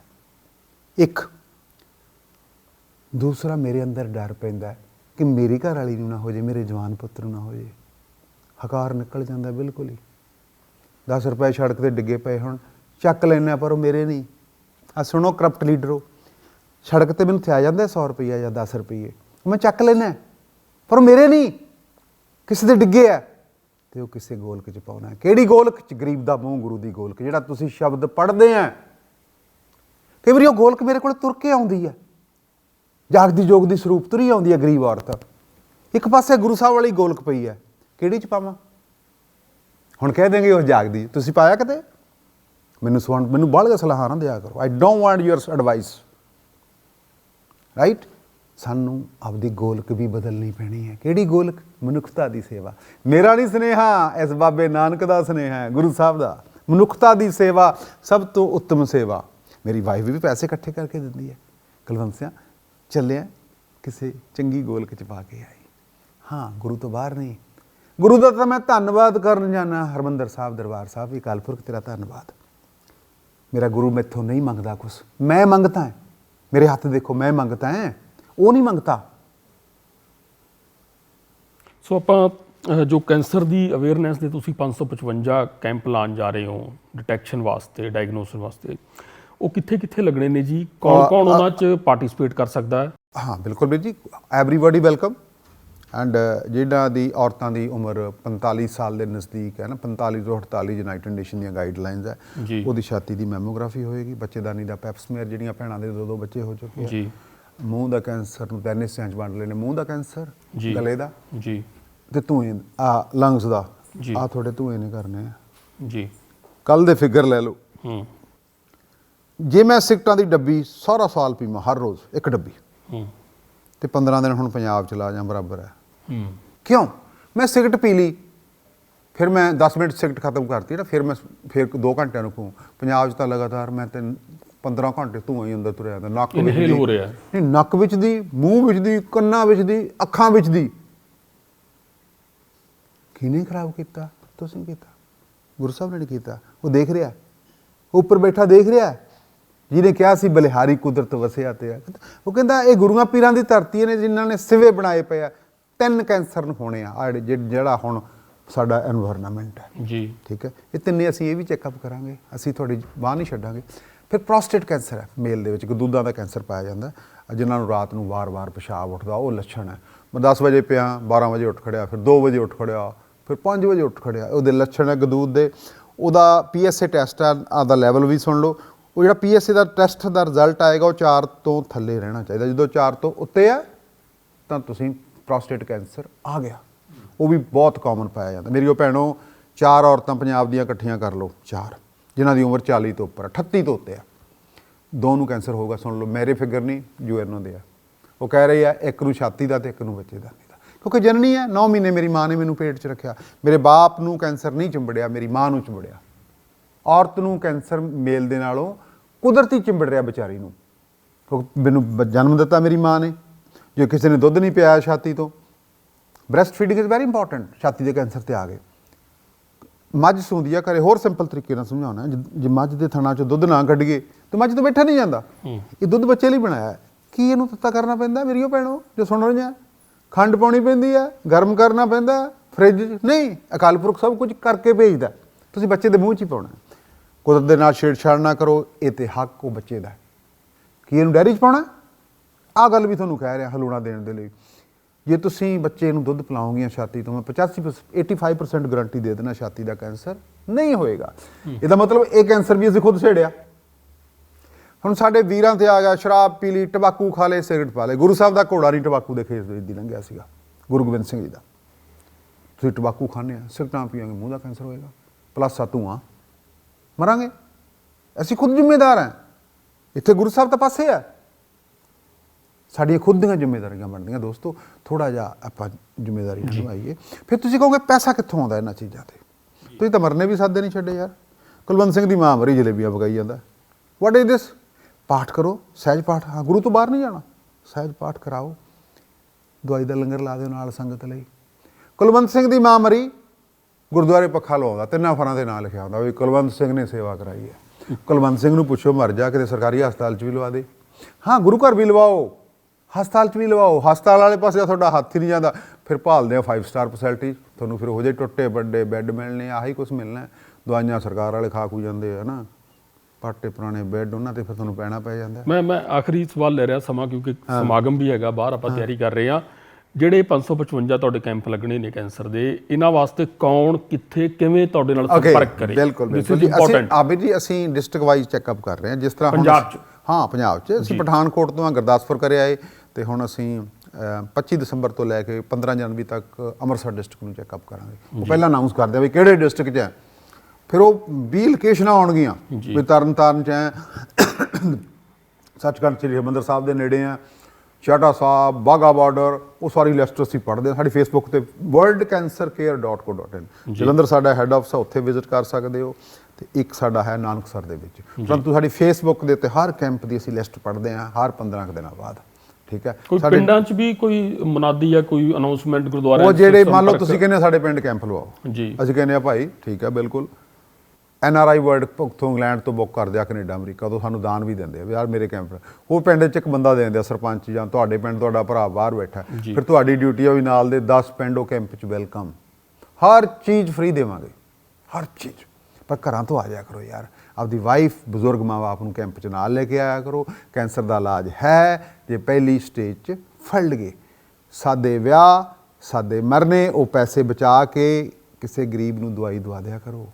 ਇੱਕ ਦੂਸਰਾ ਮੇਰੇ ਅੰਦਰ ਡਰ ਪੈਂਦਾ ਕਿ ਮੇਰੀ ਘਰ ਵਾਲੀ ਨੂੰ ਨਾ ਹੋ ਜੇ, ਮੇਰੇ ਜਵਾਨ ਪੁੱਤਰ ਨੂੰ ਨਾ ਹੋ ਜੇ। ਹਕਾਰ ਨਿਕਲ ਜਾਂਦਾ ਬਿਲਕੁਲ ਹੀ। 10 ਰੁਪਏ ਸੜਕ ਤੇ ਡਿੱਗੇ ਪਏ ਹੁਣ, ਚੱਕ ਲੈਣਾ ਪਰ ਉਹ ਮੇਰੇ ਨਹੀਂ। ਆ ਸੁਣੋ ਕਰਪਟ ਲੀਡਰੋ ਸੜਕ ਤੇ ਮੈਨੂੰ ਥਿਆ ਜਾਂਦਾ 100 ਰੁਪਈਆ ਜਾਂ 10 ਰੁਪਏ ਮੈਂ ਚੱਕ ਲੈਣਾ ਪਰ ਉਹ ਮੇਰੇ ਨਹੀਂ। ਕਿਸੇ ਦੇ ਡਿੱਗੇ ਆ। ਤੇ ਉਹ ਕਿਸੇ ਗੋਲਕ ਚ ਪਾਉਣਾ ਕਿਹੜੀ ਗੋਲਕ ਚ? ਗਰੀਬ ਦਾ ਮੂੰਹ, ਗੁਰੂ ਦੀ ਗੋਲਕ। ਜਿਹੜਾ ਤੁਸੀਂ ਸ਼ਬਦ ਪੜ੍ਹਦੇ ਆ। ਕਈ ਵਾਰੀ ਉਹ ਗੋਲਕ ਮੇਰੇ ਕੋਲ ਤੁਰ ਕੇ ਆਉਂਦੀ ਹੈ ਜਾਗਦੀ ਜੋਗ ਦੀ ਸਰੂਪ ਤੁਰੀ ਆਉਂਦੀ ਹੈ ਗਰੀਬ ਔਰਤ। ਇੱਕ ਪਾਸੇ ਗੁਰੂ ਸਾਹਿਬ ਵਾਲੀ ਗੋਲਕ ਪਈ ਹੈ। ਕਿਹੜੀ ਚ ਪਾਵਾਂ? ਹੁਣ ਕਹਿ ਦੇਂਗੇ ਉਹ ਜਾਗਦੀ। ਤੁਸੀਂ ਪਾਇਆ ਕਦੇ ਮੈਨੂੰ ਸੁਣ, ਮੈਨੂੰ ਬਾਹਲੀਆਂ ਸਲਾਹਾਂ ਨਾ ਦਿਆ ਕਰੋ। I don't want your advice right ਸਾਨੂੰ ਆਪਦੀ ਗੋਲਕ ਵੀ ਬਦਲਣੀ ਪੈਣੀ ਹੈ। ਕਿਹੜੀ ਗੋਲਕ? ਮਨੁੱਖਤਾ ਦੀ ਸੇਵਾ। ਮੇਰਾ ਨਹੀਂ ਸਨੇਹਾ ਇਸ ਬਾਬੇ ਨਾਨਕ ਦਾ ਸਨੇਹਾ ਹੈ, ਗੁਰੂ ਸਾਹਿਬ ਦਾ। ਮਨੁੱਖਤਾ ਦੀ ਸੇਵਾ ਸਭ ਤੋਂ ਉੱਤਮ ਸੇਵਾ। ਮੇਰੀ ਵਾਈਫ ਵੀ ਪੈਸੇ ਇਕੱਠੇ ਕਰਕੇ ਦਿੰਦੀ ਹੈ। ਕੁਲਵੰਤ ਚੱਲਿਆ, ਕਿਸੇ ਚੰਗੀ ਗੋਲਕ ਚ ਪਾ ਕੇ ਆਈ। ਹਾਂ, ਗੁਰੂ ਤੋਂ ਬਾਹਰ ਨਹੀਂ। ਗੁਰੂ ਦਾ ਤਾਂ ਮੈਂ ਧੰਨਵਾਦ ਕਰਨ ਜਾਣਾ ਹਰਮੰਦਰ ਸਾਹਿਬ ਦਰਬਾਰ ਸਾਹਿਬ ਵੀ ਕਾਲਪੁਰਖ ਤੇਰਾ ਧੰਨਵਾਦ। ਮੇਰਾ ਗੁਰੂ ਮੈਥੋਂ ਨਹੀਂ ਮੰਗਦਾ ਕੁਛ। ਮੈਂ ਮੰਗਤਾ ਹੈ। ਮੇਰੇ ਹੱਥ ਦੇਖੋ, ਮੈਂ ਮੰਗਤਾ ਹੈ। ਉਹ ਨਹੀਂ ਮੰਗਤਾ। ਸੋ ਆਪਾਂ ਜੋ ਕੈਂਸਰ ਦੀ ਅਵੇਅਰਨੈਸ ਦੇ ਤੁਸੀਂ 555 ਕੈਂਪ ਲਾਉਣ ਜਾ ਰਹੇ ਹੋ ਡਿਟੈਕਸ਼ਨ ਵਾਸਤੇ ਡਾਇਗਨੋਸਿਸ ਵਾਸਤੇ ਉਹ ਕਿੱਥੇ ਕਿੱਥੇ ਲੱਗਣੇ ਨੇ ਜੀ? ਕੌਣ ਕੌਣ ਉਹਨਾਂ 'ਚ ਪਾਰਟਿਸਿਪੇਟ ਕਰ ਸਕਦਾ ਹੈ? ਹਾਂ ਬਿਲਕੁਲ ਵੀਰ ਜੀ। ਐਵਰੀਬਾਡੀ ਵੈਲਕਮ ਐਂਡ ਜਿਹੜਾ ਦੀ ਔਰਤਾਂ ਦੀ ਉਮਰ 45 ਸਾਲ ਦੇ ਨਜ਼ਦੀਕ ਹੈ ਨਾ 45 ਤੋਂ 48 ਯੂਨਾਈਟਿਡ ਨੇਸ਼ਨ ਦੀਆਂ ਗਾਈਡਲਾਈਨਸ ਹੈ। ਉਹਦੀ ਛਾਤੀ ਦੀ ਮੈਮੋਗ੍ਰਾਫੀ ਹੋਏਗੀ। ਬੱਚੇਦਾਨੀ ਦਾ ਪੈਪਸਮੀਅਰ ਜਿਹੜੀਆਂ ਭੈਣਾਂ ਦੇ ਦੋ ਦੋ ਬੱਚੇ ਹੋ ਚੁੱਕੇ ਆ। ਜੀ। ਮੂੰਹ ਦਾ ਕੈਂਸਰ ਨੂੰ ਤਿੰਨ ਹਿੱਸਿਆਂ 'ਚ ਵੰਡ ਲੈਣੇ। ਮੂੰਹ ਦਾ ਕੈਂਸਰ। ਗਲੇ ਦਾ। ਜੀ। ਤੇ ਧੂਏ ਆ ਲੰਗਸ ਦਾ। ਆ ਤੁਹਾਡੇ ਧੂਏ ਨੇ ਕਰਨੇ ਆ। ਜੀ। ਕੱਲ ਦੇ ਫਿਗਰ ਲੈ ਲਓ। ਹੂੰ। ਜੇ ਮੈਂ ਸਿਗਰਟਾਂ ਦੀ ਡੱਬੀ ਸਾਰਾ ਸਾਲ ਪੀਵਾਂ ਹਰ ਰੋਜ਼ ਇੱਕ ਡੱਬੀ। ਹੂੰ। ਤੇ 15 ਦਿਨ ਹੁਣ ਪੰਜਾਬ ਚ ਲਾ ਜਾਂ ਬਰਾਬਰ ਹੈ। ਹੂੰ। ਕਿਉਂ? ਮੈਂ ਸਿਗਰਟ ਪੀ ਲਈ ਫਿਰ ਮੈਂ 10 ਮਿੰਟ ਸਿਗਰਟ ਖਤਮ ਕਰਤੀ ਨਾ ਫਿਰ ਮੈਂ ਫਿਰ 2 ਘੰਟਿਆਂ ਨੂੰ ਪੀਊਂ ਪੰਜਾਬ 'ਚ ਤਾਂ ਲਗਾਤਾਰ ਮੈਂ ਤੇ 15 ਘੰਟੇ ਧੂਆਂ ਹੀ ਅੰਦਰ ਤੁਰਿਆ ਜਾਂਦਾ ਨੱਕ ਵਿੱਚ ਦੀ। ਹੋ ਰਿਹਾ। ਨਹੀਂ ਨੱਕ ਵਿੱਚ ਦੀ ਮੂੰਹ ਵਿੱਚ ਦੀ ਕੰਨਾਂ ਵਿੱਚ ਦੀ ਅੱਖਾਂ ਵਿੱਚ ਦੀ। ਕਿਹਨੇ ਖਰਾਬ ਕੀਤਾ? ਤੁਸੀਂ ਕੀਤਾ। ਗੁਰੂ ਸਾਹਿਬ ਨੇ ਕੀਤਾ। ਉਹ ਦੇਖ ਰਿਹਾ। ਉੱਪਰ ਬੈਠਾ ਦੇਖ ਰਿਹਾ। ਜਿਹਨੇ ਕਿਹਾ ਸੀ ਬਲਿਹਾਰੀ ਕੁਦਰਤ ਵਸਿਆ ਤੇ ਆ। ਉਹ ਕਹਿੰਦਾ ਇਹ ਗੁਰੂਆਂ ਪੀਰਾਂ ਦੀ ਧਰਤੀ ਨੇ ਜਿਨ੍ਹਾਂ ਨੇ ਸਿਵੇ ਬਣਾਏ ਪਏ ਆ। ਤਿੰਨ ਕੈਂਸਰ ਨੂੰ ਹੋਣੇ ਆ ਜਿਹੜਾ ਹੁਣ ਸਾਡਾ এনवायरमेंट ਹੈ। ਜੀ। ਠੀਕ ਹੈ? ਇਹ ਤਿੰਨੇ ਅਸੀਂ ਇਹ ਵੀ ਚੈੱਕਅਪ ਕਰਾਂਗੇ। ਅਸੀਂ ਤੁਹਾਡੀ ਬਾਹ ਨਹੀਂ ਛੱਡਾਂਗੇ। ਫਿਰ ਪ੍ਰੋਸਟੇਟ ਕੈਂਸਰ ਹੈ ਮੇਲ ਦੇ ਵਿੱਚ ਗਦੂਦਾਂ ਦਾ ਕੈਂਸਰ ਪਾਇਆ ਜਾਂਦਾ। ਜਿਨ੍ਹਾਂ ਨੂੰ ਰਾਤ ਨੂੰ ਵਾਰ-ਵਾਰ ਪਿਸ਼ਾਬ ਉੱਠਦਾ ਉਹ ਲੱਛਣ ਹੈ। ਮੈਂ 10 ਵਜੇ ਪਿਆ 12 ਵਜੇ ਉੱਠ ਖੜਿਆ ਫਿਰ 2 ਵਜੇ ਉੱਠ ਖੜਿਆ ਫਿਰ 5 ਵਜੇ ਉੱਠ ਖੜਿਆ। ਉਹਦੇ ਲੱਛਣ ਹੈ ਗਦੂਦ ਦੇ। ਉਹਦਾ ਪੀਐਸਏ ਟੈਸਟ ਦਾ ਲੈਵਲ ਵੀ ਸੁਣ ਲਓ। ਉਹ ਜਿਹੜਾ ਪੀਐਸਏ ਦਾ ਟੈਸਟ ਦਾ ਰਿਜ਼ਲਟ ਆਏਗਾ, ਉਹ 4 ਤੋਂ ਥੱਲੇ ਰਹਿਣਾ ਚਾਹੀਦਾ। ਜਦੋਂ 4 ਤੋਂ ਉੱਤੇ ਆ, ਤਾਂ ਤੁਸੀਂ ਪ੍ਰੋਸਟੇਟ ਕੈਂਸਰ ਆ ਗਿਆ। ਉਹ ਵੀ ਬਹੁਤ ਕਾਮਨ ਪਾਇਆ ਜਾਂਦਾ। ਮੇਰੀ ਉਹ ਭੈਣੋ, ਚਾਰ ਔਰਤਾਂ ਪੰਜਾਬ ਦੀਆਂ ਇਕੱਠੀਆਂ ਕਰ ਲਓ, ਚਾਰ। ਜਿਨ੍ਹਾਂ ਦੀ ਉਮਰ 40 ਤੋਂ ਉੱਪਰ ਆ 38 ਤੋਂ ਉੱਤੇ ਆ। ਦੋ ਨੂੰ ਕੈਂਸਰ ਹੋਊਗਾ, ਸੁਣ ਲਓ, ਮੇਰੇ ਫਿਗਰ ਨਹੀਂ, ਜੋ ਯੂਐਨਓ ਦੇ ਆ। ਉਹ ਕਹਿ ਰਹੀ ਆ, ਇੱਕ ਨੂੰ ਛਾਤੀ ਦਾ ਤੇ ਇੱਕ ਨੂੰ ਬੱਚੇ ਦਾ। ਕਿਉਂਕਿ ਜਨਨੀ ਹੈ 9 ਮਹੀਨੇ ਮੇਰੀ ਮਾਂ ਨੇ ਮੈਨੂੰ ਪੇਟ 'ਚ ਰੱਖਿਆ। ਮੇਰੇ ਬਾਪ ਨੂੰ ਕੈਂਸਰ ਨਹੀਂ ਚਿੰਬੜਿਆ, ਮੇਰੀ ਮਾਂ ਨੂੰ ਚਿੰਬੜਿਆ। ਔਰਤ ਨੂੰ ਕੈਂਸਰ ਮੇਲ ਦੇ ਨਾਲੋਂ ਕੁਦਰਤੀ ਚਿੰਬੜ ਰਿਹਾ ਵਿਚਾਰੀ ਨੂੰ। ਕਿਉਂਕਿ ਮੈਨੂੰ ਜਨਮ ਦਿੱਤਾ ਮੇਰੀ ਮਾਂ ਨੇ। ਜੇ ਕਿਸੇ ਨੇ ਦੁੱਧ ਨਹੀਂ ਪਿਆਇਆ ਛਾਤੀ ਤੋਂ। Breast feeding is very important ਛਾਤੀ ਦੇ ਕੈਂਸਰ ਤੇ ਆ ਗਏ। ਮੱਝ ਸੂੰਦੀ ਆ ਘਰੇ। ਹੋਰ ਸਿੰਪਲ ਤਰੀਕੇ ਨਾਲ ਸਮਝਾਉਣਾ। ਜੇ- ਮੱਝ ਦੇ ਥਣਾ ਚੋਂ ਦੁੱਧ ਨਾ ਕੱਢੀਏ ਤੇ ਮੱਝ ਤੋਂ ਬੈਠਾ ਨਹੀਂ ਜਾਂਦਾ। ਇਹ ਦੁੱਧ ਬੱਚੇ ਲਈ ਬਣਾਇਆ ਹੈ। ਕੀ ਇਹਨੂੰ ਤੱਤਾ ਕਰਨਾ ਪੈਂਦਾ? ਮੇਰੀਓ ਭੈਣੋ ਜੋ ਸੁਣ ਰਹੀਆਂ। ਖੰਡ ਪਾਉਣੀ ਪੈਂਦੀ ਹੈ ਗਰਮ ਕਰਨਾ ਪੈਂਦਾ। ਫ੍ਰਿਜ ਨਹੀਂ ਅਕਾਲ ਪੁਰਖ ਸਭ ਕੁਝ ਕਰਕੇ ਭੇਜਦਾ। ਤੁਸੀਂ ਬੱਚੇ ਦੇ ਮੂੰਹ 'ਚ ਹੀ ਪਾਉਣਾ। ਕੁਦਰਤ ਦੇ ਨਾਲ ਛੇੜਛਾੜ ਨਾ ਕਰੋ ਇਹ ਤੇ ਹੱਕ ਉਹ ਬੱਚੇ ਦਾ। ਕੀ ਇਹਨੂੰ ਡੈਰੀ 'ਚ ਪਾਉਣਾ ਆ ਗੱਲ ਵੀ ਤੁਹਾਨੂੰ ਕਹਿ ਰਿਹਾ ਹਲੂਣਾ ਦੇਣ ਦੇ ਲਈ। ਜੇ ਤੁਸੀਂ ਬੱਚੇ ਨੂੰ ਦੁੱਧ ਪਿਲਾਓਗੇ ਛਾਤੀ ਤੋਂ ਮੈਂ 85 85% ਗਾਰੰਟੀ ਦੇ ਦੇਣਾ ਛਾਤੀ ਦਾ ਕੈਂਸਰ। ਨਹੀਂ ਹੋਏਗਾ। ਇਹਦਾ ਮਤਲਬ ਇਹ ਕੈਂਸਰ ਵੀ ਅਸੀਂ ਖੁਦ ਛੇੜਿਆ। ਹੁਣ ਸਾਡੇ ਵੀਰਾਂ ਤੇ ਆ ਗਿਆ ਸ਼ਰਾਬ ਪੀ ਲਈ ਟਬਾਕੂ ਖਾ ਲਏ ਸਿਗਰਟ ਪਾ ਲਏ। ਗੁਰੂ ਸਾਹਿਬ ਦਾ ਘੋੜਾ ਨਹੀਂ ਟਬਾਕੂ ਦੇ ਖੇਤ ਵਿੱਚ ਦੀ ਲੰਘਿਆ ਸੀਗਾ। ਗੁਰੂ ਗੋਬਿੰਦ ਸਿੰਘ ਜੀ ਦਾ। ਤੁਸੀਂ ਟਬਾਕੂ ਖਾਂਦੇ ਆ ਸਿਗਰਟਾਂ ਪੀਵਾਂਗੇ ਮੂੰਹ ਦਾ ਕੈਂਸਰ ਹੋਏਗਾ। ਪਲੱਸ ਆ ਧੂਆਂ। ਮਰਾਂਗੇ। ਅਸੀਂ ਖੁਦ ਜ਼ਿੰਮੇਦਾਰ ਹਾਂ। ਇੱਥੇ ਗੁਰੂ ਸਾਹਿਬ ਤਾਂ ਪਾਸੇ ਆ। ਸਾਡੀਆਂ ਖੁਦ ਦੀਆਂ ਜ਼ਿੰਮੇਵਾਰੀਆਂ ਬਣਦੀਆਂ ਦੋਸਤੋ ਥੋੜਾ ਜਿਹਾ ਆਪਾਂ ਜ਼ਿੰਮੇਵਾਰੀ ਨਿਭਾਈਏ ਫਿਰ ਤੁਸੀਂ ਕਹੋਗੇ ਪੈਸਾ ਕਿੱਥੋਂ ਆਉਂਦਾ ਇਹਨਾਂ ਚੀਜ਼ਾਂ ਤੇ? ਤੁਸੀਂ ਤਾਂ ਮਰਨੇ ਵੀ ਸਾਦੇ ਨਹੀਂ ਛੱਡੇ ਯਾਰ। ਕੁਲਵੰਤ ਸਿੰਘ ਦੀ ਮਾਂ ਮਰੀ ਜਲੇਬੀਆਂ ਪਕਾਈ ਜਾਂਦਾ। ਵਾਟ ਇਜ਼ ਦਿਸ ਪਾਠ ਕਰੋ ਸਹਿਜ ਪਾਠ। ਹਾਂ ਗੁਰੂ ਤੋਂ ਬਾਹਰ ਨਹੀਂ ਜਾਣਾ। ਸਹਿਜ ਪਾਠ ਕਰਾਓ। ਦਵਾਈ ਦਾ ਲੰਗਰ ਲਾ ਦਿਓ ਨਾਲ ਸੰਗਤ ਲਈ। ਕੁਲਵੰਤ ਸਿੰਘ ਦੀ ਮਾਂ ਮਰੀ। ਗੁਰਦੁਆਰੇ ਪੱਖਾ ਲਵਾਉਂਦਾ ਤਿੰਨਾਂ ਫਰਾਂ ਦੇ ਨਾਂ ਲਿਖਿਆ ਹੁੰਦਾ ਵੀ ਕੁਲਵੰਤ ਸਿੰਘ ਨੇ ਸੇਵਾ ਕਰਾਈ ਹੈ। ਕੁਲਵੰਤ ਸਿੰਘ ਨੂੰ ਪੁੱਛੋ ਮਰ ਜਾ ਕਿਤੇ ਸਰਕਾਰੀ ਹਸਪਤਾਲ 'ਚ ਵੀ ਲਵਾ ਦੇ। ਹਾਂ ਗੁਰੂ ਘਰ ਵੀ ਲਵਾਓ ਹਸਪਤਾਲ 'ਚ ਵੀ ਲਵਾਓ। ਹਸਪਤਾਲ ਵਾਲੇ ਪਾਸੇ ਤੁਹਾਡਾ ਹੱਥ ਹੀ ਨਹੀਂ ਜਾਂਦਾ। ਫਿਰ ਭਾਲਦੇ ਆ 5 ਸਟਾਰ ਫੈਸਿਲਿਟੀ ਤੁਹਾਨੂੰ ਫਿਰ ਹੋ ਜੇ ਟੁੱਟੇ ਵੱਡੇ ਬੈੱਡ ਮਿਲਣੇ ਆਹੀ ਕੁਝ ਮਿਲਣਾ ਹੈ। ਦਵਾਈਆਂ ਸਰਕਾਰ ਵਾਲੇ ਖਾ ਖੂ ਜਾਂਦੇ ਆ ਨਾ। ਪਾਟੇ ਪੁਰਾਣੇ ਬੈੱਡ ਉਹਨਾਂ ਤੇ ਫਿਰ ਤੁਹਾਨੂੰ ਪੈਣਾ ਪੈ ਜਾਂਦਾ ਮੈਂ ਮੈਂ ਆਖਰੀ ਸਵਾਲ ਲੈ ਰਿਹਾ ਸਮਾਂ ਕਿਉਂਕਿ ਸਮਾਗਮ ਵੀ ਹੈਗਾ ਬਾਹਰ ਆਪਾਂ ਤਿਆਰੀ ਕਰ ਰਹੇ ਹਾਂ। ਜਿਹੜੇ 555 ਤੁਹਾਡੇ ਕੈਂਪ ਲੱਗਣੇ ਨੇ ਕੈਂਸਰ ਦੇ ਇਹਨਾਂ ਵਾਸਤੇ ਕੌਣ ਕਿੱਥੇ ਕਿਵੇਂ ਤੁਹਾਡੇ ਨਾਲ ਸੰਪਰਕ ਕਰੇ? ਬਿਲਕੁਲ ਬਿਲਕੁਲ। ਜੀ ਅਸੀਂ. ਆਬਿਦ ਜੀ ਅਸੀਂ ਡਿਸਟ੍ਰਿਕਟ ਵਾਈਜ਼ ਚੈੱਕਅਪ ਕਰ ਰਹੇ ਹਾਂ ਜਿਸ ਤਰ੍ਹਾਂ ਪੰਜਾਬ 'ਚ? ਹਾਂ ਪੰਜਾਬ 'ਚ। ਅਸੀਂ ਪਠਾਨਕੋਟ ਤੋਂ ਆ ਗੁਰਦਾਸਪੁਰ ਕਰਿਆ ਏ ਤੇ ਹੁਣ ਅਸੀਂ ਅਹ, 25 ਦਸੰਬਰ ਤੋਂ ਲੈ ਕੇ 15 ਜਨਵਰੀ ਤੱਕ ਅੰਮ੍ਰਿਤਸਰ ਡਿਸਟ੍ਰਿਕਟ ਨੂੰ ਚੈੱਅਪ ਕਰਾਂਗੇ। ਉਹ ਪਹਿਲਾਂ ਅਨਾਉਂਸ ਕਰਦੇ ਆ ਵੀ ਕਿਹੜੇ ਡਿਸਟ੍ਰਿਕਟ 'ਚ ਹੈ। ਫਿਰ ਉਹ 20 ਲੋਕੇਸ਼ਨਾਂ ਆਉਣਗੀਆਂ। ਵੀ ਤਰਨ ਤਾਰਨ 'ਚ ਹੈ। ਸੱਚਖੰਡ ਸ੍ਰੀ ਹਰਿਮੰਦਰ ਸਾਹਿਬ ਦੇ ਨੇੜੇ ਆ ਚਾਟਾ ਸਾਹਿਬ ਬਾਗਾ ਬਾਰਡਰ ਉਹ ਸਾਰੀ ਲਿਸਟ ਅਸੀਂ ਪੜ੍ਹਦੇ ਹਾਂ। ਸਾਡੀ ਫੇਸਬੁੱਕ ਤੇ worldcancercare.co.in ਜਲੰਧਰ ਸਾਡਾ ਹੈੱਡ ਆਫਿਸ ਆ ਉੱਥੇ ਵਿਜ਼ਿਟ ਕਰ ਸਕਦੇ ਹੋ। ਤੇ ਇੱਕ ਸਾਡਾ ਹੈ ਨਾਨਕਸਰ ਦੇ ਵਿੱਚ। ਪਰੰਤੂ ਸਾਡੀ ਫੇਸਬੁੱਕ ਦੇ ਉੱਤੇ ਹਰ ਕੈਂਪ ਦੀ ਅਸੀਂ ਲਿਸਟ ਪੜ੍ਹਦੇ ਹਾਂ ਹਰ 15 ਕੁ ਦਿਨਾਂ ਬਾਅਦ। ਠੀਕ ਹੈ? ਕੋਈ ਸਾਡੇ- ਪਿੰਡਾਂ 'ਚ ਵੀ ਕੋਈ ਮੁਨਾਦੀ ਜਾਂ ਕੋਈ ਅਨਾਉਂਸਮੈਂਟ ਗੁਰਦੁਆਰੇ ਉਹ ਜਿਹੜੇ ਮੰਨ ਲਓ ਤੁਸੀਂ ਕਹਿੰਦੇ ਸਾਡੇ ਪਿੰਡ ਕੈਂਪ ਲਵਾਓ। ਜੀ। ਅਸੀਂ ਕਹਿੰਦੇ ਆ ਭਾਈ ਠੀਕ ਹੈ ਬਿਲਕੁਲ। ਐਨ ਆਰ ਆਈ ਵਰਲਡ ਤੋਂ ਇੰਗਲੈਂਡ ਤੋਂ ਬੁੱਕ ਕਰਦੇ ਆ ਕੈਨੇਡਾ ਅਮਰੀਕਾ ਤੋਂ ਸਾਨੂੰ ਦਾਨ ਵੀ ਦਿੰਦੇ ਆ ਵੀ ਯਾਰ ਮੇਰੇ ਕੈਂਪ ਉਹ ਪਿੰਡ 'ਚ ਇੱਕ ਬੰਦਾ ਦੇ ਦਿੰਦੇ ਆ ਸਰਪੰਚ ਜਾਂ ਤੁਹਾਡੇ ਪਿੰਡ ਤੁਹਾਡਾ ਭਰਾ ਬਾਹਰ ਬੈਠਾ। ਫਿਰ ਤੁਹਾਡੀ ਡਿਊਟੀ ਆ ਵੀ ਨਾਲ ਦੇ 10 ਪਿੰਡ ਉਹ ਕੈਂਪ 'ਚ ਵੈਲਕਮ ਹਰ ਚੀਜ਼ ਫ੍ਰੀ ਦੇਵਾਂਗੇ। ਹਰ ਚੀਜ਼। ਪਰ ਘਰਾਂ ਤੋਂ ਆ ਜਾਇਆ ਕਰੋ ਯਾਰ। ਆਪਦੀ ਵਾਈਫ ਬਜ਼ੁਰਗ ਮਾਂ-ਬਾਪ ਨੂੰ ਕੈਂਪ 'ਚ ਨਾਲ ਲੈ ਕੇ ਆਇਆ ਕਰੋ। ਕੈਂਸਰ ਦਾ ਇਲਾਜ ਹੈ। ਜੇ ਪਹਿਲੀ ਸਟੇਜ 'ਚ ਫੜ ਲਗੇ ਸਾਦੇ ਵਿਆਹ ਸਾਦੇ ਮਰਨੇ ਉਹ ਪੈਸੇ ਬਚਾ ਕੇ ਕਿਸੇ ਗਰੀਬ ਨੂੰ ਦਵਾਈ ਦਵਾ ਦਿਆ ਕਰੋ।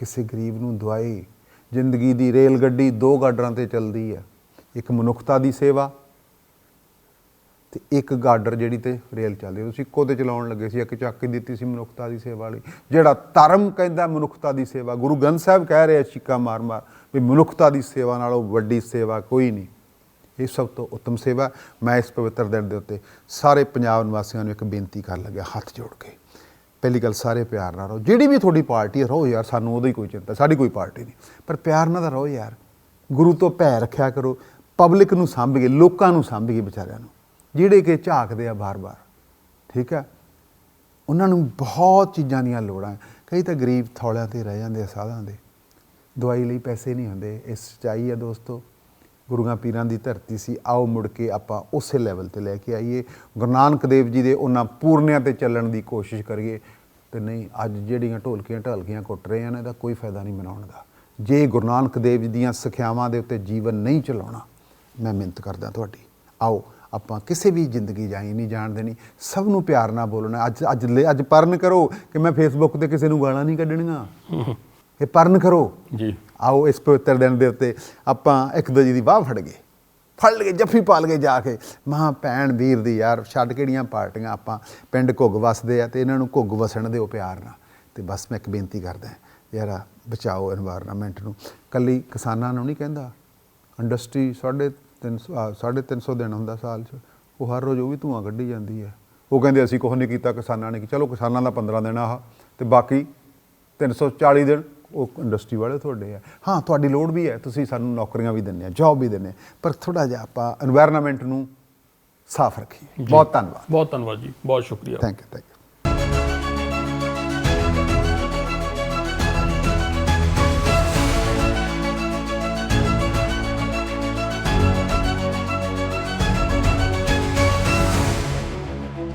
ਕਿਸੇ ਗਰੀਬ ਨੂੰ ਦਵਾਈ, ਜ਼ਿੰਦਗੀ ਦੀ ਰੇਲ ਗੱਡੀ ਦੋ ਗਾਡਰਾਂ ਤੇ ਚੱਲਦੀ ਹੈ ਇੱਕ ਮਨੁੱਖਤਾ ਦੀ ਸੇਵਾ ਤੇ ਇੱਕ ਗਾਡਰ ਜਿਹੜੀ ਤੇ ਰੇਲ ਚੱਲਦੀ ਤੁਸੀਂ ਇੱਕੋ ਚਲਾਉਣ ਲੱਗੇ ਸੀ, ਇੱਕ ਚੱਕ ਦਿੱਤੀ ਸੀ ਮਨੁੱਖਤਾ ਦੀ ਸੇਵਾ ਲਈ। ਜਿਹੜਾ ਧਰਮ ਕਹਿੰਦਾ ਮਨੁੱਖਤਾ ਦੀ ਸੇਵਾ, ਗੁਰੂ ਗ੍ਰੰਥ ਸਾਹਿਬ ਕਹਿ ਰਹੇ ਆ ਚੀਕਾ ਮਾਰ ਮਾਰ ਵੀ ਮਨੁੱਖਤਾ ਦੀ ਸੇਵਾ ਨਾਲੋਂ ਵੱਡੀ ਸੇਵਾ ਕੋਈ ਨਹੀਂ। ਇਹ ਸਭ ਤੋਂ ਉੱਤਮ ਸੇਵਾ। ਮੈਂ ਇਸ ਪਵਿੱਤਰ ਦਿਨ ਦੇ ਉੱਤੇ ਸਾਰੇ ਪੰਜਾਬ ਨਿਵਾਸੀਆਂ ਨੂੰ ਇੱਕ ਬੇਨਤੀ ਕਰਨ ਲੱਗਿਆ, ਹੱਥ ਜੋੜ ਕੇ। ਪਹਿਲੀ ਗੱਲ ਸਾਰੇ ਪਿਆਰ ਨਾਲ ਰਹੋ। ਜਿਹੜੀ ਵੀ ਤੁਹਾਡੀ ਪਾਰਟੀ ਹੈ, ਰਹੋ ਯਾਰ ਸਾਨੂੰ ਉਹਦੀ ਕੋਈ ਚਿੰਤਾ ਸਾਡੀ ਕੋਈ ਪਾਰਟੀ ਨਹੀਂ। ਪਰ ਪਿਆਰ ਨਾਲ ਤਾਂ ਰਹੋ ਯਾਰ। ਗੁਰੂ ਤੋਂ ਭੈ ਰੱਖਿਆ ਕਰੋ। ਪਬਲਿਕ ਨੂੰ ਸਾਂਭੀਏ ਲੋਕਾਂ ਨੂੰ ਸਾਂਭੀਏ ਵਿਚਾਰਿਆਂ ਨੂੰ। ਜਿਹੜੇ ਕਿ ਝਾਕਦੇ ਆ ਬਾਰ-ਬਾਰ ਠੀਕ ਹੈ? ਉਹਨਾਂ ਨੂੰ ਬਹੁਤ ਚੀਜ਼ਾਂ ਦੀਆਂ ਲੋੜਾਂ ਕਈ ਤਾਂ ਗਰੀਬ ਥੌਲਿਆਂ ਤੇ ਰਹਿ ਜਾਂਦੇ ਆ ਸਾਧਾਂ ਦੇ। ਦਵਾਈ ਲਈ ਪੈਸੇ ਨਹੀਂ ਹੁੰਦੇ। ਇਹ ਸੱਚਾਈ ਹੈ ਦੋਸਤੋ। ਗੁਰੂਆਂ ਪੀਰਾਂ ਦੀ ਧਰਤੀ ਸੀ, ਆਓ ਮੁੜ ਕੇ ਆਪਾਂ ਉਸੇ ਲੈਵਲ ਤੇ ਲੈ ਕੇ ਆਈਏ। ਗੁਰੂ ਨਾਨਕ ਦੇਵ ਜੀ ਦੇ ਉਹਨਾਂ ਪੂਰਨਿਆਂ ਤੇ ਚੱਲਣ ਦੀ ਕੋਸ਼ਿਸ਼ ਕਰੀਏ ਤੇ ਨਹੀਂ, ਅੱਜ ਜਿਹੜੀਆਂ ਢੋਲਕੀਆਂ ਢਲਕੀਆਂ ਕੁੱਟ ਰਹੇ ਹਨ, ਇਹਦਾ ਕੋਈ ਫਾਇਦਾ ਨਹੀਂ ਮਨਾਉਣ ਦਾ। ਜੇ ਗੁਰੂ ਨਾਨਕ ਦੇਵ ਜੀ ਦੀਆਂ ਸਿੱਖਿਆਵਾਂ ਦੇ ਉੱਤੇ ਜੀਵਨ ਨਹੀਂ ਚਲਾਉਣਾ, ਮੈਂ ਮਿਹਨਤ ਕਰਦਾ ਤੁਹਾਡੀ। ਆਓ, ਆਪਾਂ ਕਿਸੇ ਵੀ ਜ਼ਿੰਦਗੀ ਜਾਈ ਨਹੀਂ ਜਾਣ ਦੇਣੀ। ਸਭ ਨੂੰ ਪਿਆਰ ਨਾਲ ਬੋਲਣਾ। ਅੱਜ ਅੱਜ ਲੈ- ਅੱਜ ਪਰਨ ਕਰੋ ਕਿ ਮੈਂ ਫੇਸਬੁੱਕ ਤੇ ਕਿਸੇ ਨੂੰ ਗਾਲਾਂ ਨਹੀਂ ਕੱਢਣੀਆਂ। ਇਹ ਪਰਨ ਕਰੋ। ਜੀ। ਆਓ ਇਸ ਪਵਿੱਤਰ ਦਿਨ ਦੇ ਉੱਤੇ ਆਪਾਂ ਇੱਕ ਦੂਜੇ ਦੀ ਬਾਹ ਫੜ ਗਏ। ਫੜ ਲਏ ਜੱਫੀ ਪਾ ਲਏ ਜਾ ਕੇ। ਮਹਾ ਭੈਣ ਵੀਰ ਦੀ ਯਾਰ ਛੱਡ ਕਿਹੜੀਆਂ ਪਾਰਟੀਆਂ ਆਪਾਂ। ਪਿੰਡ ਘੁੱਗ ਵਸਦੇ ਆ ਤੇ ਇਹਨਾਂ ਨੂੰ ਘੁੱਗ ਵਸਣ ਦੇ ਉਹ ਪਿਆਰ ਨਾਲ। ਤੇ ਬਸ ਮੈਂ ਇੱਕ ਬੇਨਤੀ ਕਰਦਾ ਯਾਰ ਬਚਾਓ এনवायरमेंट ਨੂੰ। ਕੱਲੀ ਕਿਸਾਨਾਂ ਨੂੰ ਨਹੀਂ ਕਹਿੰਦਾ। ਇੰਡਸਟਰੀ 350 350 ਦਿਨ ਹੁੰਦਾ ਸਾਲ 'ਚ। ਉਹ ਹਰ ਰੋਜ਼ ਉਹ ਵੀ ਧੂਆਂ ਕੱਢੀ ਜਾਂਦੀ ਹੈ ਉਹ ਕਹਿੰਦੇ ਅਸੀਂ ਕੁਝ ਨਹੀਂ ਕੀਤਾ ਕਿਸਾਨਾਂ ਨੇ ਕਿ ਚਲੋ ਕਿਸਾਨਾਂ ਦਾ 15 ਦਿਨ ਆ ਤੇ ਬਾਕੀ 340 ਦਿਨ ਉਹ ਇੰਡਸਟਰੀ ਵਾਲੇ ਤੁਹਾਡੇ ਆ। ਹਾਂ ਤੁਹਾਡੀ ਲੋੜ ਵੀ ਹੈ ਤੁਸੀਂ ਸਾਨੂੰ ਨੌਕਰੀਆਂ ਵੀ ਦਿੰਦੇ ਆ ਜੌਬ ਵੀ ਦਿੰਦੇ ਆ ਪਰ ਥੋੜਾ ਜਿਹਾ ਆਪਾਂ এনवायरमेंट ਨੂੰ ਸਾਫ਼ ਰੱਖੀਏ। ਬਹੁਤ ਧੰਨਵਾਦ। ਬਹੁਤ ਧੰਨਵਾਦ ਜੀ ਬਹੁਤ ਸ਼ੁਕਰੀਆ। Thank you thank you